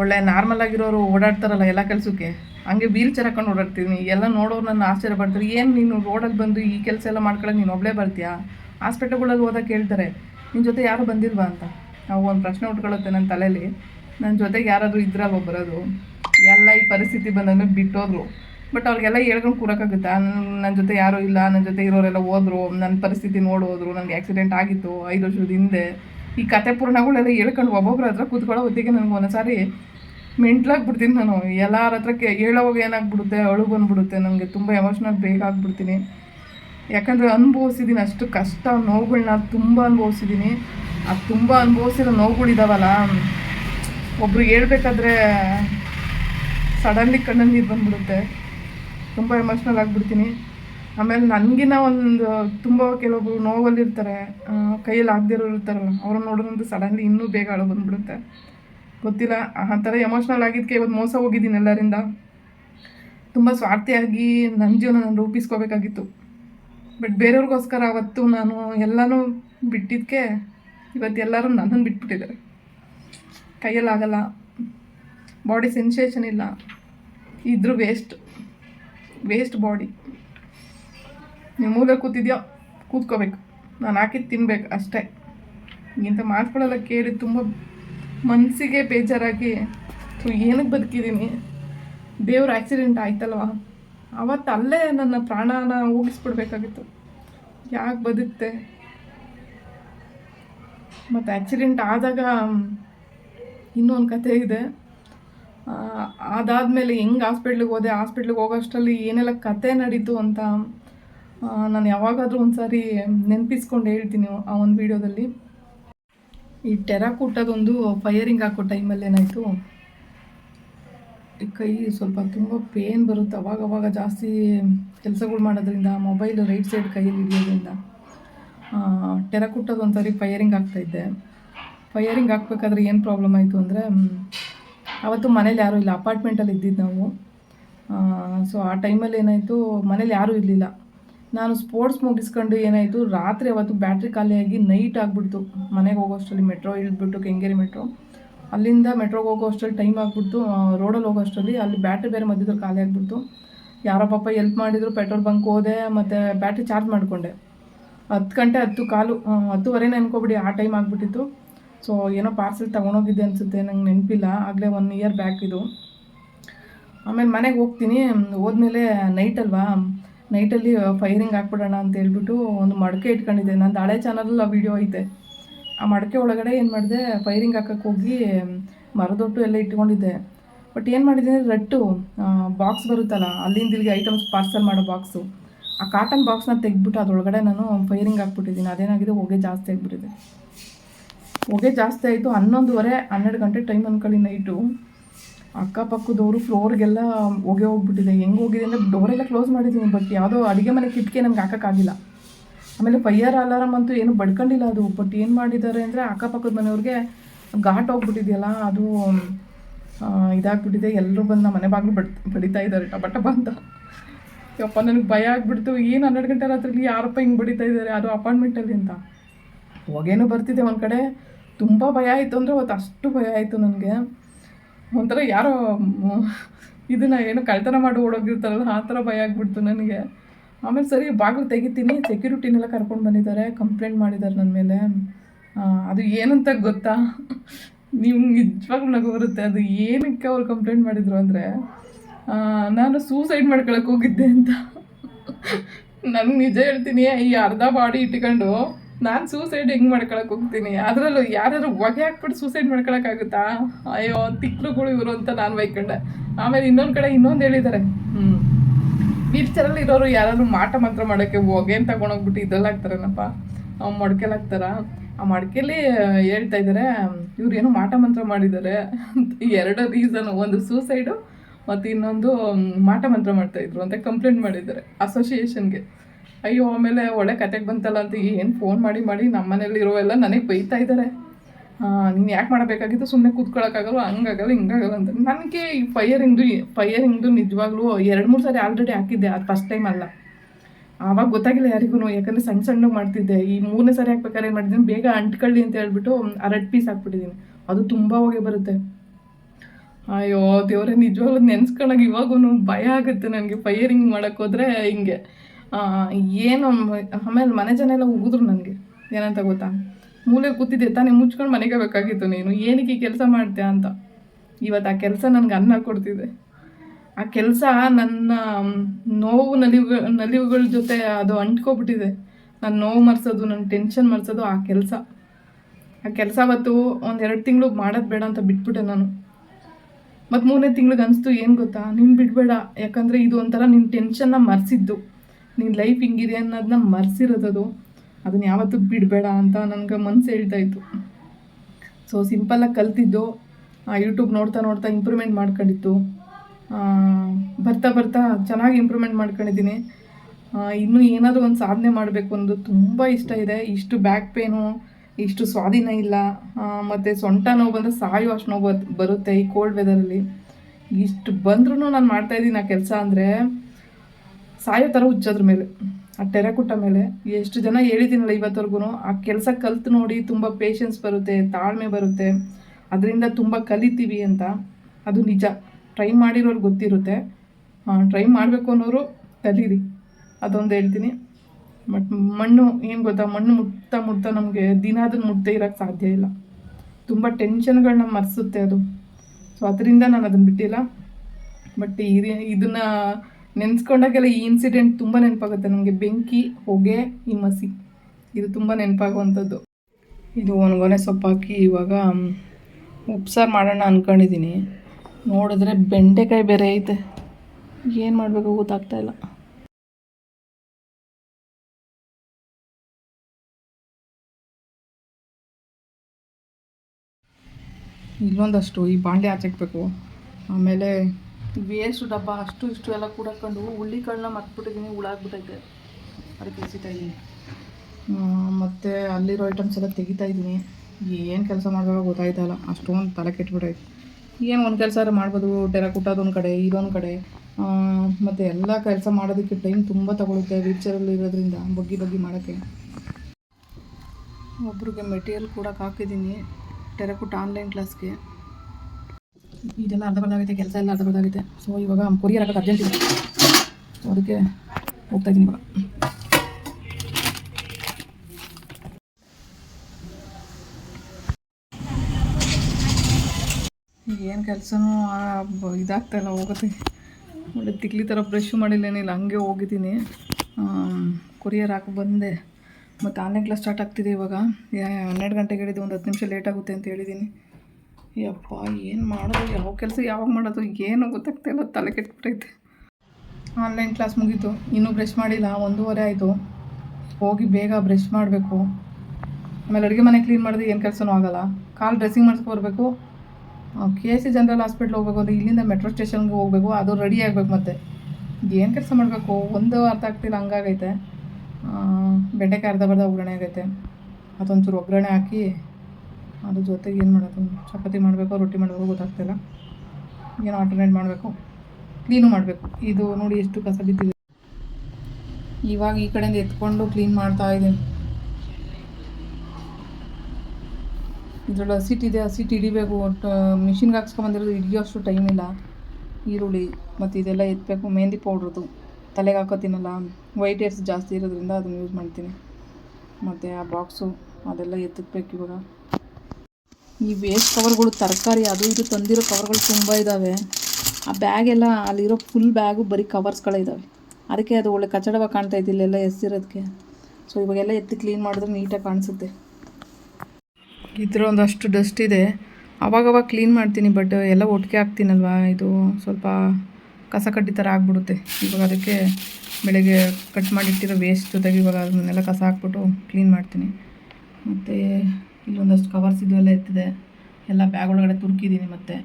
ಒಳ್ಳೆ ನಾರ್ಮಲ್ ಆಗಿರೋರು ಓಡಾಡ್ತಾರಲ್ಲ ಎಲ್ಲ ಕೆಲಸಕ್ಕೆ. ಹಂಗೆ ವೀಲ್ ಚೇರ್ ಹಾಕೊಂಡು ಓಡಾಡ್ತೀನಿ. ಎಲ್ಲ ನೋಡೋರು ನನ್ನ ಆಶ್ಚರ್ಯ ಪಡ್ತಾರೆ. ಏನು ನೀನು ರೋಡಲ್ಲಿ ಬಂದು ಈ ಕೆಲಸ ಎಲ್ಲ ಮಾಡ್ಕೊಳ್ಳೋಕೆ ನೀನು ಒಬ್ಬಳೇ ಬರ್ತೀಯಾ? ಹಾಸ್ಪಿಟ್ಲ್ಗಳಲ್ಲಿ ಹೋದಾಗ ಕೇಳ್ತಾರೆ ನಿನ್ನ ಜೊತೆ ಯಾರು ಬಂದಿಲ್ವಾ ಅಂತ? ನಾವು ಒಂದು ಪ್ರಶ್ನೆ ಉಟ್ಕೊಳ್ಳುತ್ತೆ ನನ್ನ ತಲೆಯಲ್ಲಿ ನನ್ನ ಜೊತೆಗೆ ಯಾರಾದರೂ ಇದ್ರಲ್ವ ಬರೋದು? ಎಲ್ಲ ಈ ಪರಿಸ್ಥಿತಿ ಬಂದಂದ್ರೆ ಬಿಟ್ಟೋದ್ರು. ಬಟ್ ಅವ್ರಿಗೆಲ್ಲ ಹೇಳ್ಕೊಂಡು ಕೂರೋಕ್ಕಾಗುತ್ತೆ ನನ್ನ ಜೊತೆ ಯಾರೂ ಇಲ್ಲ ನನ್ನ ಜೊತೆ ಇರೋರೆಲ್ಲ ಹೋದ್ರು ನನ್ನ ಪರಿಸ್ಥಿತಿ ನೋಡಿ ಹೋದ್ರು ನನಗೆ ಆಕ್ಸಿಡೆಂಟ್ ಆಗಿತ್ತು, ಐದು ವರ್ಷದ ಹಿಂದೆ. ಈ ಕತೆ ಪೂರ್ಣಗಳೆಲ್ಲ ಹೇಳ್ಕೊಂಡು ಒಬ್ಬೊಬ್ಬರ ಹತ್ರ ಕೂತ್ಕೊಳ್ಳೋ ಹೊತ್ತಿಗೆ ನನಗೆ ಮೆಂಟ್ಲಾಗಿ ಮೆಂಟ್ಲಾಗ್ಬಿಡ್ತೀನಿ ನಾನು. ಎಲ್ಲರ ಹತ್ರಕ್ಕೆ ಹೇಳೋವಾಗ ಏನಾಗ್ಬಿಡುತ್ತೆ ಅಳು ಬಂದ್ಬಿಡುತ್ತೆ, ನನಗೆ ತುಂಬ ಎಮೋಷ್ನಲ್ ಬೇಗ ಆಗ್ಬಿಡ್ತೀನಿ. ಯಾಕಂದರೆ ಅನುಭವಿಸಿದ್ದೀನಿ ಅಷ್ಟು ಕಷ್ಟ ನೋವುಗಳನ್ನ ತುಂಬ ಅನುಭವಿಸಿದ್ದೀನಿ ಅದು ತುಂಬ ಅನುಭವಿಸಿರೋ ನೋವುಗಳಿದಾವಲ್ಲ ಒಬ್ರು ಹೇಳ್ಬೇಕಾದ್ರೆ ಸಡನ್ಲಿ ಕಣ್ಣಲ್ಲಿ ನೀರು ಬಂದ್ಬಿಡುತ್ತೆ. ತುಂಬ ಎಮೋಷ್ನಲ್ ಆಗಿಬಿಡ್ತೀನಿ. ಆಮೇಲೆ ನನಗಿನ ಒಂದು ತುಂಬ ಕೆಲವೊಬ್ರು ನೋವಲ್ಲಿರ್ತಾರೆ ಕೈಯಲ್ಲಿ ಆಗದಿರೋ ಇರ್ತಾರಲ್ಲ, ಅವ್ರನ್ನ ನೋಡೋದಂತೂ ಸಡನ್ಲಿ ಇನ್ನೂ ಬೇಗ ಅಳು ಬಂದ್ಬಿಡುತ್ತೆ. ಗೊತ್ತಿಲ್ಲ, ಆ ಥರ ಎಮೋಷ್ನಲ್ ಆಗಿದ್ದಕ್ಕೆ ಇವತ್ತು ಮೋಸ ಹೋಗಿದ್ದೀನಿ ಎಲ್ಲರಿಂದ. ತುಂಬ ಸ್ವಾರ್ಥಿಯಾಗಿ ನನ್ನ ಜೀವನ ನಾನು ರೂಪಿಸ್ಕೋಬೇಕಾಗಿತ್ತು. ಬಟ್ ಬೇರೆಯವ್ರಿಗೋಸ್ಕರ ಅವತ್ತು ನಾನು ಎಲ್ಲನೂ ಬಿಟ್ಟಿದ್ದಕ್ಕೆ ಇವತ್ತು ಎಲ್ಲರೂ ನನ್ನನ್ನು ಬಿಟ್ಬಿಟ್ಟಿದ್ದಾರೆ. ಕೈಯಲ್ಲಾಗಲ್ಲ ಬಾಡಿ ಸೆನ್ಸೇಷನ್ ಇಲ್ಲ. ಇದ್ರೂ ವೇಸ್ಟ್ ವೇಸ್ಟ್ ಬಾಡಿ ನೀವು ಮೂಲೆ ಕೂತಿದ್ಯೋ? ಕೂತ್ಕೋಬೇಕು. ನಾನು ಹಾಕಿದ್ದು ತಿನ್ಬೇಕು ಅಷ್ಟೇ. ಇಂಥ ಮಾತುಗಳೆಲ್ಲ ಕೇಳಿ ತುಂಬ ಮನಸ್ಸಿಗೆ ಬೇಜಾರಾಗಿ ಏನಕ್ಕೆ ಬದುಕಿದ್ದೀನಿ? ದೇವ್ರ ಆಕ್ಸಿಡೆಂಟ್ ಆಯ್ತಲ್ವ? ಅವತ್ತು ಅಲ್ಲೇ ನನ್ನ ಪ್ರಾಣನ ಹೋಗಿಸ್ಬಿಡ್ಬೇಕಾಗಿತ್ತು ಯಾಕೆ ಬದುಕ್ತೆ ಮತ್ತು ಆಕ್ಸಿಡೆಂಟ್ ಆದಾಗ ಇನ್ನೊಂದು ಕತೆ ಇದೆ. ಅದಾದಮೇಲೆ ಹೆಂಗೆ ಹಾಸ್ಪಿಟ್ಲಿಗೆ ಹೋದೆ ಹಾಸ್ಪಿಟ್ಲಿಗೆ ಹೋಗೋಷ್ಟರಲ್ಲಿ ಏನೆಲ್ಲ ಕತೆ ನಡೀತು ಅಂತ ನಾನು ಯಾವಾಗಾದರೂ ಒಂದು ಸಾರಿ ನೆನಪಿಸ್ಕೊಂಡು ಹೇಳ್ತೀನಿ ಆ ಒಂದು ವೀಡಿಯೋದಲ್ಲಿ ಈ ಟೆರಾಕೂಟದೊಂದು ಫೈರಿಂಗ್ ಹಾಕೋ ಟೈಮಲ್ಲಿ ಏನಾಯಿತು ಕೈ ಸ್ವಲ್ಪ ತುಂಬ ಪೇನ್ ಬರುತ್ತೆ. ಅವಾಗ ಅವಾಗ ಜಾಸ್ತಿ ಕೆಲಸಗಳು ಮಾಡೋದ್ರಿಂದ ಮೊಬೈಲ್ ರೈಟ್ ಸೈಡ್ ಕೈಯಲ್ಲಿ ಹಿಡಿಯೋದ್ರಿಂದ ಟೆರಕುಟ್ಟದ ಕುಟ್ಟೋದು ಸಾರಿ ಫೈರಿಂಗ್ ಆಗ್ತಾಯಿದ್ದೆ ಫೈರಿಂಗ್ ಹಾಕ್ಬೇಕಾದ್ರೆ ಏನು ಪ್ರಾಬ್ಲಮ್ ಆಯಿತು ಅಂದರೆ ಅವತ್ತು ಮನೇಲಿ ಯಾರೂ ಇಲ್ಲ. ಅಪಾರ್ಟ್ಮೆಂಟಲ್ಲಿ ಇದ್ದಿದ್ದು ನಾವು. ಸೊ ಆ ಟೈಮಲ್ಲಿ ಏನಾಯಿತು, ಮನೇಲಿ ಯಾರೂ ಇರಲಿಲ್ಲ. ನಾನು ಸ್ಪೋರ್ಟ್ಸ್ ಮುಗಿಸ್ಕೊಂಡು ಏನಾಯಿತು, ರಾತ್ರಿ ಅವತ್ತು ಬ್ಯಾಟ್ರಿ ಖಾಲಿಯಾಗಿ ನೈಟ್ ಆಗಿಬಿಡ್ತು. ಮನೆಗೆ ಹೋಗೋಷ್ಟರಲ್ಲಿ ಮೆಟ್ರೋ ಇಳಿದ್ಬಿಟ್ಟು, ಕೆಂಗೇರಿ ಮೆಟ್ರೋ ಅಲ್ಲಿಂದ ಮೆಟ್ರೋಗೆ ಹೋಗೋ ಅಷ್ಟರಲ್ಲಿ ಟೈಮ್ ಆಗಿಬಿಡ್ತು. ರೋಡಲ್ಲಿ ಹೋಗೋ ಅಷ್ಟರಲ್ಲಿ ಅಲ್ಲಿ ಬ್ಯಾಟ್ರಿ ಬೇರೆ ಮಧ್ಯದಲ್ಲಿ ಖಾಲಿ ಆಗಿಬಿಡ್ತು. ಯಾರೋ ಪಾಪ ಎಲ್ಪ್ ಮಾಡಿದ್ರು ಪೆಟ್ರೋಲ್ ಬಂಕ್ ಹೋದೆ, ಮತ್ತು ಬ್ಯಾಟ್ರಿ ಚಾರ್ಜ್ ಮಾಡಿಕೊಂಡೆ. ಹತ್ತು ಗಂಟೆ ಹತ್ತು ಕಾಲು ಹತ್ತುವರೆನೇ ಅನ್ಕೊಬಿಡಿ, ಆ ಟೈಮ್ ಆಗಿಬಿಟ್ಟಿತ್ತು. ಸೊ ಏನೋ ಪಾರ್ಸೆಲ್ ತೊಗೊಂಡೋಗಿದ್ದೆ ಅನಿಸುತ್ತೆ, ನಂಗೆ ನೆನಪಿಲ್ಲ. ಆಗಲೇ ಒನ್ ಇಯರ್ ಬ್ಯಾಕ್ ಇದು. ಆಮೇಲೆ ಮನೆಗೆ ಹೋಗ್ತೀನಿ. ಹೋದ್ಮೇಲೆ ನೈಟ್ ಅಲ್ವಾ? ನೈಟಲ್ಲಿ ಫೈರಿಂಗ್ ಹಾಕ್ಬಿಡೋಣ ಅಂತ ಹೇಳ್ಬಿಟ್ಟು ಒಂದು ಮಡಕೆ ಇಟ್ಕೊಂಡಿದ್ದೆ. ನಂದು ಹಳೆ ಚಾನಲಲ್ಲಿ ಆ ವಿಡಿಯೋ ಐತೆ. ಆ ಮಡಕೆ ಒಳಗಡೆ ಏನು ಮಾಡಿದೆ ಫೈರಿಂಗ್ ಹಾಕಕ್ಕೆ ಹೋಗಿ ಮರದೊಟ್ಟು ಎಲ್ಲ ಇಟ್ಕೊಂಡಿದ್ದೆ. ಬಟ್ ಏನು ಮಾಡಿದ್ದೀನಿ ರಟ್ಟು ಬಾಕ್ಸ್ ಬರುತ್ತಲ್ಲ, ಅಲ್ಲಿಂದ ಇಲ್ಲಿಗೆ ಐಟಮ್ಸ್ ಪಾರ್ಸಲ್ ಮಾಡೋ ಬಾಕ್ಸು ಆ ಕಾಟನ್ ಬಾಕ್ಸ್ನ ತೆಗೆದ್ಬಿಟ್ಟು ಅದ್ರೊಳಗಡೆ ನಾನು ಫೈರಿಂಗ್ ಹಾಕ್ಬಿಟ್ಟಿದ್ದೀನಿ. ಅದೇನಾಗಿದೆ, ಹೊಗೆ ಜಾಸ್ತಿ ಆಗಿಬಿಟ್ಟಿದೆ. ಹೊಗೆ ಜಾಸ್ತಿ ಆಯಿತು. ಹನ್ನೊಂದುವರೆ, ಹನ್ನೆರಡು ಗಂಟೆ ಟೈಮ್ ಅಂದ್ಕೊಳ್ಳಿ ನೈಟು ಅಕ್ಕಪಕ್ಕದವರು ಫ್ಲೋರ್ಗೆಲ್ಲ ಹೊಗೆ ಹೋಗ್ಬಿಟ್ಟಿದೆ. ಹೆಂಗೆ ಹೋಗಿದೆ ಅಂದರೆ ಡೋರೆಲ್ಲ ಕ್ಲೋಸ್ ಮಾಡಿದ್ದೀನಿ. ಬಟ್ ಯಾವುದೋ ಅಡುಗೆ ಮನೆ ಕಿಟಕಿ ನಮ್ಗೆ ಹಾಕೋಕ್ಕಾಗಿಲ್ಲ ಆಮೇಲೆ ಫೈಯರ್ ಅಲಾರಮ್ ಅಂತೂ ಏನು ಬಡ್ಕೊಂಡಿಲ್ಲ ಅದು ಬಟ್ ಏನು ಮಾಡಿದ್ದಾರೆ ಅಂದರೆ ಅಕ್ಕಪಕ್ಕದ ಮನೆಯವ್ರಿಗೆ ಘಾಟ್ ಹೋಗ್ಬಿಟ್ಟಿದೆಯಲ್ಲ, ಅದು ಇದಾಗ್ಬಿಟ್ಟಿದೆ. ಎಲ್ಲರೂ ಬಂದು ನಮ್ಮ ಮನೆ ಬಾಗಿಲು ಬಡ್, ಬಡಿತಾ ಇದ್ದಾರೆ, ಟಪ ಟಪ ಅಂತ. ಯಪ್ಪ, ನನಗೆ ಭಯ ಆಗ್ಬಿಡ್ತು. ಏನು ಹನ್ನೆರಡು ಗಂಟೆ ರಾತ್ರಿಲಿ ಯಾರಪ್ಪ ಹಿಂಗೆ ಬಡಿತಾ ಇದ್ದಾರೆ? ಅದು ಅಪಾಯಿಂಟ್ಮೆಂಟಲ್ಲಿ ಅಂತ. ಹೊಗೆನೂ ಬರ್ತಿದೆ ಒಂದು ಕಡೆ. ತುಂಬ ಭಯ ಆಯಿತು ಅಂದರೆ ಅವತ್ತು ಅಷ್ಟು ಭಯ ಆಯಿತು ನನಗೆ. ಒಂಥರ ಯಾರೋ ಇದನ್ನ ಏನು ಕಳ್ತನ ಮಾಡಿ ಓಡೋಗಿರ್ತಾರಲ್ಲ, ಆ ಥರ ಭಯ ಆಗ್ಬಿಡ್ತು ನನಗೆ. ಆಮೇಲೆ ಸರಿ, ಬಾಗಿಲು ತೆಗಿತೀನಿ. ಸೆಕ್ಯೂರಿಟಿನೆಲ್ಲ ಕರ್ಕೊಂಡು ಬಂದಿದ್ದಾರೆ. ಕಂಪ್ಲೇಂಟ್ ಮಾಡಿದ್ದಾರೆ ನನ್ನ ಮೇಲೆ. ಅದು ಏನಂತ ಗೊತ್ತಾ? ನೀವು ನಿಜವಾಗ್ಲೂ ನಗು ಬರುತ್ತೆ. ಅದು ಏನಕ್ಕೆ ಅವ್ರು ಕಂಪ್ಲೇಂಟ್ ಮಾಡಿದ್ರು ಅಂದರೆ ನಾನು ಸೂಸೈಡ್ ಮಾಡ್ಕೊಳಕ್ಕೆ ಹೋಗಿದ್ದೆ ಅಂತ. ನನಗೆ ನಿಜ ಹೇಳ್ತೀನಿ, ಈ ಅರ್ಧ ಬಾಡಿ ಇಟ್ಕೊಂಡು ನಾನು ಸೂಸೈಡ್ ಹೆಂಗೆ ಮಾಡ್ಕೊಳಕ್ಕೆ ಹೋಗ್ತೀನಿ? ಅದರಲ್ಲೂ ಯಾರಾದ್ರು ಹೊಗೆ ಹಾಕ್ಬಿಟ್ಟು ಸೂಸೈಡ್ ಮಾಡ್ಕೊಳಕ್ಕಾಗುತ್ತಾ ಅಯ್ಯೋ ತಿಕ್ಲುಗಳು ಇವರು ಅಂತ ನಾನು ಬೈಕೊಂಡೆ. ಆಮೇಲೆ ಇನ್ನೊಂದು ಕಡೆ ಇನ್ನೊಂದು ಹೇಳಿದ್ದಾರೆ. ಹ್ಞೂ ಬೀಚರಲ್ಲಿ ಇರೋರು ಯಾರಾದರೂ ಮಾಟ ಮಾತ್ರ ಮಾಡೋಕ್ಕೆ ಹೊಗೆ ಅಂತ ತಗೊಂಡೋಗ್ಬಿಟ್ಟು ಇದ್ರಲ್ಲಿ ಹಾಕ್ತಾರೇನಪ್ಪ? ಮಡ್ಕೆಲಿ ಹಾಕ್ತಾರ? ಆ ಮಡ್ಕೆಲಿ ಹೇಳ್ತಾ ಇದಾರೆ, ಇವ್ರು ಏನೋ ಮಾಟ ಮಂತ್ರ ಮಾಡಿದ್ದಾರೆ ಎರಡು ರೀಸನ್ ಒಂದು ಸೂಸೈಡು ಮತ್ತು ಇನ್ನೊಂದು ಮಾಟ ಮಂತ್ರ ಮಾಡ್ತಾ ಇದ್ರು ಅಂತ ಕಂಪ್ಲೇಂಟ್ ಮಾಡಿದ್ದಾರೆ ಅಸೋಸಿಯೇಷನ್ಗೆ ಅಯ್ಯೋ, ಆಮೇಲೆ ಒಳ್ಳೆ ಕತೆಗೆ ಬಂತಲ್ಲ ಅಂತ ಏನು ಫೋನ್ ಮಾಡಿ ಮಾಡಿ ನಮ್ಮ ಎಲ್ಲ ನನಗೆ ಬೈತಾ ಇದ್ದಾರೆ ನೀನು ಯಾಕೆ ಮಾಡಬೇಕಾಗಿತ್ತು? ಸುಮ್ಮನೆ ಕೂತ್ಕೊಳ್ಳೋಕ್ಕಾಗಲ್ಲ ಹಂಗಾಗಲ್ಲ, ಹಿಂಗಾಗಲ್ಲ ಅಂತ. ನನಗೆ ಈ ಫೈಯರಿಂಗ್ದು ಫೈಯರಿಂಗ್ದು ನಿಜವಾಗ್ಲೂ ಎರಡು, ಮೂರು ಸಾರಿ ಆಲ್ರೆಡಿ ಹಾಕಿದ್ದೆ, ಅದು ಫಸ್ಟ್ ಟೈಮ್ ಅಲ್ಲ. ಆವಾಗ ಗೊತ್ತಾಗಿಲ್ಲ ಯಾರಿಗೂ, ಯಾಕಂದರೆ ಸಣ್ಣ ಸಣ್ಣ ಮಾಡ್ತಿದ್ದೆ. ಈ ಮೂರನೇ ಸಾರಿ ಹಾಕ್ಬೇಕಾದ್ರೆ ಏನು ಮಾಡಿದ್ದೀನಿ ಬೇಗ ಅಂಟ್ಕೊಳ್ಳಿ ಅಂತ ಹೇಳ್ಬಿಟ್ಟು ಅರಡ್ ಪೀಸ್ ಹಾಕ್ಬಿಟ್ಟಿದ್ದೀನಿ. ಅದು ತುಂಬ ಹೋಗಿ ಬರುತ್ತೆ. ಅಯ್ಯೋ, ದೇವ್ರೆ, ನಿಜವಾಗ್ಲೂ ನೆನ್ಸ್ಕೊಳಕ್ ಇವಾಗೂ ಭಯ ಆಗುತ್ತೆ ನನಗೆ ಫೈಯರಿಂಗ್ ಮಾಡೋಕ್ಕೋದ್ರೆ ಹಿಂಗೆ. ಏನು, ಆಮೇಲೆ ಮನೆ ಜನ ಎಲ್ಲ ಹೋಗಿದ್ರು ನನಗೆ. ಏನಂತ ಗೊತ್ತಾ? ಮೂಲೆ ಕೂತಿದ್ದೆ, ತಾನೇ ಮುಚ್ಕೊಂಡು ಮನೆಗೆ ಬೇಕಾಗಿತ್ತು ನೀನು. ಏನಕ್ಕೆ ಕೆಲಸ ಮಾಡ್ತೀಯ ಅಂತ. ಇವತ್ತು ಆ ಕೆಲಸ ನನಗೆ ಅನ್ನ ಕೊಡ್ತಿದೆ. ಆ ಕೆಲಸ ನನ್ನ ನೋವು ನಲಿವು ನಲಿವುಗಳ ಜೊತೆ ಅದು ಅಂಟ್ಕೊಬಿಟ್ಟಿದೆ. ನನ್ನ ನೋವು ಮರ್ಸೋದು, ನನ್ನ ಟೆನ್ಷನ್ ಮರ್ಸೋದು ಆ ಕೆಲಸ. ಆ ಕೆಲಸ ಅವತ್ತು ಒಂದು ಎರಡು ತಿಂಗಳು ಮಾಡೋದು ಬೇಡ ಅಂತ ಬಿಟ್ಬಿಟ್ಟೆ ನಾನು. ಮತ್ತು ಮೂರನೇ ತಿಂಗ್ಳಿಗೆ ಅನಿಸ್ತು, ಏನು ಗೊತ್ತಾ? ನೀನು ಬಿಡಬೇಡ. ಯಾಕಂದರೆ ಇದು ಒಂಥರ ನಿನ್ನ ಟೆನ್ಷನ್ನ ಮರೆಸಿದ್ದು. ನಿನ್ನ ಲೈಫ್ ಹಿಂಗಿದೆ ಅನ್ನೋದನ್ನ ಮರೆಸಿರೋದದು ಅದನ್ನ ಯಾವತ್ತೂ ಬಿಡಬೇಡ ಅಂತ ನನಗೆ ಮನಸ್ಸು ಹೇಳ್ತಾ ಇತ್ತು. ಸೊ ಸಿಂಪಲ್ಲಾಗಿ ಕಲ್ತಿದ್ದು ಯೂಟ್ಯೂಬ್ ನೋಡ್ತಾ ನೋಡ್ತಾ ಇಂಪ್ರೂವ್ಮೆಂಟ್ ಮಾಡ್ಕೊಂಡಿತ್ತು. ಬರ್ತಾ ಬರ್ತಾ ಚೆನ್ನಾಗಿ ಇಂಪ್ರೂವ್ಮೆಂಟ್ ಮಾಡ್ಕೊಂಡಿದ್ದೀನಿ. ಇನ್ನೂ ಏನಾದರೂ ಒಂದು ಸಾಧನೆ ಮಾಡಬೇಕು ಅನ್ನೋದು ತುಂಬ ಇಷ್ಟ ಇದೆ. ಇಷ್ಟು ಬ್ಯಾಕ್ ಪೇನು ಇಷ್ಟು ಸ್ವಾಧೀನ ಇಲ್ಲ. ಮತ್ತು ಸೊಂಟ ನೋವು ಬಂದರೆ ಸಾಯೋ ಅಷ್ಟು ನೋವು ಬರುತ್ತೆ ಈ ಕೋಲ್ಡ್ ವೆದರಲ್ಲಿ ಇಷ್ಟು ಬಂದ್ರೂ ನಾನು ಮಾಡ್ತಾಯಿದ್ದೀನಿ ಆ ಕೆಲಸ ಅಂದರೆ ಸಾಯೋ ಥರ ಹುಚ್ಚೋದ್ರ ಮೇಲೆ. ಆ ಟೆರಕುಟ್ಟ ಮೇಲೆ ಎಷ್ಟು ಜನ ಹೇಳಿದ್ದೀನಲ್ಲ ಇವತ್ತವರೆಗೂ ಆ ಕೆಲಸ ಕಲ್ತು ನೋಡಿ ತುಂಬ ಪೇಷನ್ಸ್ ಬರುತ್ತೆ, ತಾಳ್ಮೆ ಬರುತ್ತೆ, ಅದರಿಂದ ತುಂಬ ಕಲಿತೀವಿ ಅಂತ. ಅದು ನಿಜ. ಟ್ರೈ ಮಾಡಿರೋರು ಗೊತ್ತಿರುತ್ತೆ. ಟ್ರೈ ಮಾಡಬೇಕು ಅನ್ನೋರು ಕಲೀರಿ. ಅದೊಂದು ಹೇಳ್ತೀನಿ. ಬಟ್ ಮಣ್ಣು, ಏನು ಗೊತ್ತಾ? ಮಣ್ಣು ಮುಟ್ತಾ ಮುಟ್ತಾ ನಮಗೆ ದಿನ ಅದನ್ನು ಮುಟ್ಟದೇ ಇರೋಕ್ಕೆ ಸಾಧ್ಯ ಇಲ್ಲ. ತುಂಬ ಟೆನ್ಷನ್ಗಳನ್ನ ಮರೆಸುತ್ತೆ ಅದು. ಸೊ ಅದರಿಂದ ನಾನು ಅದನ್ನು ಬಿಟ್ಟಿಲ್ಲ. ಬಟ್ ಇದು ಇದನ್ನು ನೆನೆಸ್ಕೊಂಡಾಗೆಲ್ಲ ಈ ಇನ್ಸಿಡೆಂಟ್ ತುಂಬ ನೆನಪಾಗುತ್ತೆ. ನಮಗೆ ಬೆಂಕಿ, ಹೊಗೆ, ಈ ಮಸಿ. ಇದು ತುಂಬ ನೆನಪಾಗುವಂಥದ್ದು. ಇದು ಒಣಗೊನೆ ಸೊಪ್ಪು ಹಾಕಿ ಇವಾಗ ಉಪ್ಸಾರು ಮಾಡೋಣ ಅಂದ್ಕೊಂಡಿದ್ದೀನಿ ನೋಡಿದ್ರೆ ಬೆಂಡೆಕಾಯಿ ಬೇರೆ ಐತೆ. ಏನು ಮಾಡಬೇಕು ಗೊತ್ತಾಗ್ತಾ ಇಲ್ಲ. ಇಲ್ಲೊಂದಷ್ಟು ಈ ಬಾಂಡೆ ಆಚೆಕ್ಬೇಕು. ಆಮೇಲೆ ವೇಸ್ಟ್ ಡಬ್ಬ ಅಷ್ಟು ಇಷ್ಟು ಎಲ್ಲ ಕೂಡಕೊಂಡು ಹುಳ್ಳಿಕಾಳನ್ನ ಮರ್ತ್ಬಿಟ್ಟಿದ್ದೀನಿ ಹುಳಾಗ್ಬಿಟ್ಟೈತೆ ಅದಕ್ಕೆ ಎಸಿತಾ ಇದ್ದೀನಿ ಮತ್ತು ಅಲ್ಲಿರೋ ಐಟಮ್ಸ್ ಎಲ್ಲ ತೆಗಿತಾ ಇದ್ದೀನಿ ಏನು ಕೆಲಸ ಮಾಡಿದಾಗ ಗೊತ್ತಾಯ್ತಲ್ಲ ಅಷ್ಟೊಂದು ತಲೆ ಕೆಟ್ಬಿಟ್ಟೈತೆ ಏನು ಒಂದು ಕೆಲಸ ಮಾಡ್ಬೋದು ಟೆರ ಒಂದು ಕಡೆ ಇದೊಂದು ಕಡೆ. ಮತ್ತು ಎಲ್ಲ ಕೆಲಸ ಮಾಡೋದಕ್ಕೆ ಟೈಮ್ ತುಂಬ ತಗೊಳುತ್ತೆ ವೀಲ್ಚರಲ್ಲಿ ಇರೋದ್ರಿಂದ ಬಗ್ಗಿ ಬಗ್ಗಿ ಮಾಡೋಕ್ಕೆ. ಒಬ್ರಿಗೆ ಮೆಟೀರಿಯಲ್ ಕೂಡ ಹಾಕಿದ್ದೀನಿ ಟೆರಕುಟ್ಟ ಆನ್ಲೈನ್ ಕ್ಲಾಸ್ಗೆ ಇದೆಲ್ಲ ಅರ್ಧ ಬರ್ದಾಗೈತೆ, ಕೆಲಸ ಎಲ್ಲ ಅರ್ಧ ಬರ್ದಾಗೈತೆ. ಸೊ ಇವಾಗ ಕೊರಿಯರ್ ಹಾಕೋದು ಅರ್ಜೆಂಟ್ ಇದೆ. ಸೊ ಅದಕ್ಕೆ ಹೋಗ್ತಾ ಇದ್ದೀನಿ ಇವಾಗ. ಏನು ಕೆಲಸನೂ ಇದಾಗ್ತಾ ಇಲ್ಲ, ಹೋಗುತ್ತೆ. ಒಳ್ಳೆ ತಿಕ್ಲಿ ಥರ ಬ್ರಷ್ ಮಾಡಿಲ್ಲೇನಿಲ್ಲ ಹಂಗೆ ಹೋಗಿದ್ದೀನಿ. ಕೊರಿಯರ್ ಹಾಕಿ ಬಂದೆ. ಮತ್ತು ಆನ್ಲೈನ್ ಕ್ಲಾಸ್ ಸ್ಟಾರ್ಟ್ ಆಗ್ತಿದೆ ಇವಾಗ. ಹನ್ನೆರಡು ಗಂಟೆಗೆ ಹೇಳಿದ್ದು, ಒಂದು ಹತ್ತು ನಿಮಿಷ ಲೇಟ್ ಆಗುತ್ತೆ ಅಂತ ಹೇಳಿದ್ದೀನಿ. ಯಪ್ಪ, ಏನು ಮಾಡೋದು? ಯಾವ ಕೆಲಸ ಯಾವಾಗ ಮಾಡೋದು? ಏನು ಗೊತ್ತಾಗ್ತಾ ಇಲ್ಲ, ತಲೆ ಕೆಟ್ಬಿಟ್ಟೈತೆ ಆನ್ಲೈನ್ ಕ್ಲಾಸ್ ಮುಗೀತು. ಇನ್ನೂ ಬ್ರಷ್ ಮಾಡಿಲ್ಲ, ಒಂದೂವರೆ ಆಯಿತು. ಹೋಗಿ ಬೇಗ ಬ್ರಷ್ ಮಾಡಬೇಕು. ಆಮೇಲೆ ಅಡುಗೆ ಮನೆ ಕ್ಲೀನ್ ಮಾಡಿದ್ರೆ ಏನು ಕೆಲಸನೂ ಆಗಲ್ಲ. ಕಾಲು dressing ಮಾಡಿಸ್ಕೊಬರ್ಬೇಕು K S C general hospital ಹೋಗ್ಬೇಕು ಅಂದರೆ ಇಲ್ಲಿಂದ ಮೆಟ್ರೋ ಸ್ಟೇಷನ್ಗೆ ಹೋಗಬೇಕು. ಅದು ರೆಡಿ ಆಗಬೇಕು ಮತ್ತೆ. ಏನು ಕೆಲಸ ಮಾಡಬೇಕು? ಒಂದು ಅರ್ಥ ಆಗ್ತಿಲ್ಲ, ಹಂಗಾಗೈತೆ. ಬೆಂಡೆಕಾಯಿ ಅರ್ಧ ಬರ್ಧ ಒಗ್ಗರಣೆ ಆಗೈತೆ. ಅದೊಂಚೂರು ಒಗ್ಗರಣೆ ಹಾಕಿ ಅದ್ರ ಜೊತೆಗೆ ಏನು ಮಾಡೋದು ಚಪಾತಿ ಮಾಡಬೇಕು, ರೊಟ್ಟಿ ಮಾಡಬೇಕು ಗೊತ್ತಾಗ್ತಿಲ್ಲ. ಏನೋ ಆಲ್ಟರ್ನೇಟ್ ಮಾಡಬೇಕು. ಕ್ಲೀನು ಮಾಡಬೇಕು. ಇದು ನೋಡಿ ಎಷ್ಟು ಕಸ ಬಿದ್ದಿದೆ. ಇವಾಗ ಈ ಕಡೆಯಿಂದ ಎತ್ಕೊಂಡು ಕ್ಲೀನ್ ಮಾಡ್ತಾ ಇದ್ದೀನಿ. ಇದ್ರಲ್ಲಿ ಹಸಿಟ್ ಇದೆ. ಹಸಿಟ್ ಹಿಡಿಬೇಕು. ಒಟ್ಟು ಮಿಷಿನ್ಗೆ ಹಾಕ್ಸ್ಕೊಂಬಂದಿರೋದು ಹಿಡಿಯೋಷ್ಟು ಟೈಮ್ ಇಲ್ಲ. ಈರುಳ್ಳಿ ಮತ್ತು ಇದೆಲ್ಲ ಎತ್ತಬೇಕು ಮೆಹಂದಿ ಪೌಡ್ರದು ತಲೆಗೆ ಹಾಕೋತೀನಲ್ಲ. ವೈಟ್ ಏರ್ಸ್ ಜಾಸ್ತಿ ಇರೋದ್ರಿಂದ ಅದನ್ನು ಯೂಸ್ ಮಾಡ್ತೀನಿ. ಮತ್ತು ಆ ಬಾಕ್ಸು ಅದೆಲ್ಲ ಎತ್ತಬೇಕು ಇವಾಗ. ಈ ವೇಸ್ಟ್ ಕವರ್ಗಳು ತರಕಾರಿ ಅದು ಇದು ತಂದಿರೋ ಕವರ್ಗಳು ತುಂಬ ಇದ್ದಾವೆ ಆ ಬ್ಯಾಗ್ ಎಲ್ಲ ಅಲ್ಲಿರೋ ಫುಲ್ ಬ್ಯಾಗು ಬರೀ ಕವರ್ಸ್ಗಳೇ ಇದ್ದಾವೆ ಅದಕ್ಕೆ ಅದು ಒಳ್ಳೆ ಕಚಡವಾಗಿ ಕಾಣ್ತಾ ಇದ್ದಿಲ್ಲ ಎಲ್ಲ ಎಸ್ದಿರೋದಕ್ಕೆ ಸೊ ಇವಾಗೆಲ್ಲ ಎತ್ತಿ ಕ್ಲೀನ್ ಮಾಡಿದ್ರೆ ನೀಟಾಗಿ ಕಾಣಿಸುತ್ತೆ. ಥರ ಒಂದಷ್ಟು ಡಸ್ಟ್ ಇದೆ. ಅವಾಗವಾಗ ಕ್ಲೀನ್ ಮಾಡ್ತೀನಿ ಬಟ್ ಎಲ್ಲ ಒಟ್ಟಿಗೆ ಹಾಕ್ತೀನಲ್ವಾ? ಇದು ಸ್ವಲ್ಪ ಕಸ ಕಡ್ಡಿ ಥರ ಆಗಿಬಿಡುತ್ತೆ. ಇವಾಗ ಅದಕ್ಕೆ ಬೆಳಗ್ಗೆ ಕಟ್ ಮಾಡಿಟ್ಟಿರೋ ವೇಸ್ಟ್ ಜೊತೆಗೆ ಇವಾಗ ಅದನ್ನೆಲ್ಲ ಕಸ ಹಾಕ್ಬಿಟ್ಟು ಕ್ಲೀನ್ ಮಾಡ್ತೀನಿ. ಮತ್ತು ಇಲ್ಲೊಂದಷ್ಟು ಕವರ್ಸ್ ಇದು ಎಲ್ಲ ಎತ್ತಿದೆ. ಎಲ್ಲ ಬ್ಯಾಗ್ ಒಳಗಡೆ ತುರುಕಿದ್ದೀನಿ ಮತ್ತೆ.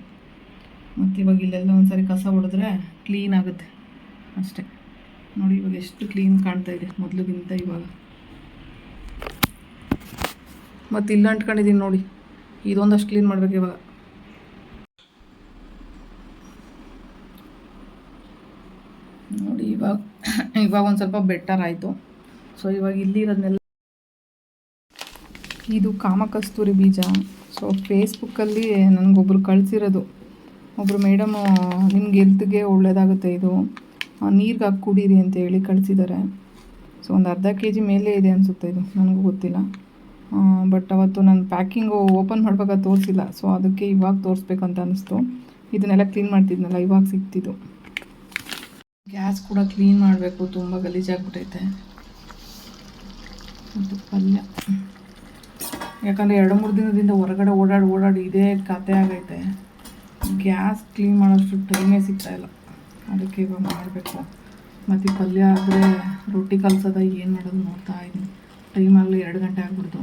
ಮತ್ತು ಇವಾಗ ಇಲ್ಲೆಲ್ಲ ಒಂದ್ಸರಿ ಕಸ ಹೊಡೆದ್ರೆ ಕ್ಲೀನ್ ಆಗುತ್ತೆ. ಅಷ್ಟೇ. ನೋಡಿ ಇವಾಗ ಎಷ್ಟು ಕ್ಲೀನ್ ಕಾಣ್ತಾ ಇದೆ ಮೊದಲಿಗಿಂತ ಇವಾಗ. ಮತ್ತು ಇಲ್ಲ ಅಂಟ್ಕೊಂಡಿದ್ದೀನಿ ನೋಡಿ. ಇದೊಂದಷ್ಟು ಕ್ಲೀನ್ ಮಾಡ್ಬೇಕು ಇವಾಗ. ನೋಡಿ ಇವಾಗ ಇವಾಗ ಒಂದು ಸ್ವಲ್ಪ ಬೆಟರ್ ಆಯಿತು. ಸೊ ಇವಾಗ ಇಲ್ಲಿರೋದನ್ನೆಲ್ಲ ಇದು ಕಾಮಕಸ್ತೂರಿ ಬೀಜ. ಸೊ ಫೇಸ್ಬುಕ್ಕಲ್ಲಿ ನನಗೊಬ್ರು ಕಳಿಸಿರೋದು. ಒಬ್ಬರು ಮೇಡಮ್, ನಿಮ್ಗೆ ಎಲ್ತ್ಗೆ ಒಳ್ಳೆಯದಾಗುತ್ತೆ ಇದು. ನೀರಿಗೆ ಹಾಕಿ ಕುಡೀರಿ ಅಂತ ಹೇಳಿ ಕಳಿಸಿದ್ದಾರೆ ಸೊ ಒಂದು ಅರ್ಧ ಕೆ ಜಿ ಮೇಲೆ ಇದೆ ಅನಿಸುತ್ತೆ ಇದು. ನನಗೂ ಗೊತ್ತಿಲ್ಲ. ಬಟ್ ಅವತ್ತು ನಾನು ಪ್ಯಾಕಿಂಗು ಓಪನ್ ಮಾಡುವಾಗ ತೋರಿಸಿಲ್ಲ. ಸೊ ಅದಕ್ಕೆ ಇವಾಗ ತೋರಿಸ್ಬೇಕಂತ ಅನ್ನಿಸ್ತು ಇದನ್ನೆಲ್ಲ ಕ್ಲೀನ್ ಮಾಡ್ತಿದ್ನಲ್ಲ, ಇವಾಗ ಸಿಕ್ತಿದ್ದು ಗ್ಯಾಸ್ ಕೂಡ ಕ್ಲೀನ್ ಮಾಡಬೇಕು. ತುಂಬ ಗಲೀಜಾಗ್ಬಿಟ್ಟೈತೆ ಮತ್ತು ಪಲ್ಯ. ಯಾಕಂದರೆ ಎರಡು ಮೂರು ದಿನದಿಂದ ಹೊರಗಡೆ ಓಡಾಡಿ ಓಡಾಡಿ ಇದೇ ಕತೆ ಆಗೈತೆ. ಗ್ಯಾಸ್ ಕ್ಲೀನ್ ಮಾಡೋಷ್ಟು ಟೈಮೇ ಸಿಗ್ತಾ ಇಲ್ಲ. ಅದಕ್ಕೆ ಇವಾಗ ಮಾಡಬೇಕು. ಮತ್ತು ಪಲ್ಯ ಆದರೆ ರೊಟ್ಟಿ ಕಲ್ಸೋದ ಏನು ಮಾಡೋದು ನೋಡ್ತಾ ಇದ್ದೀನಿ. ಟೈಮ್ ಆಗಲಿ ಎರಡು ಗಂಟೆ ಆಗ್ಬಿಡ್ತು.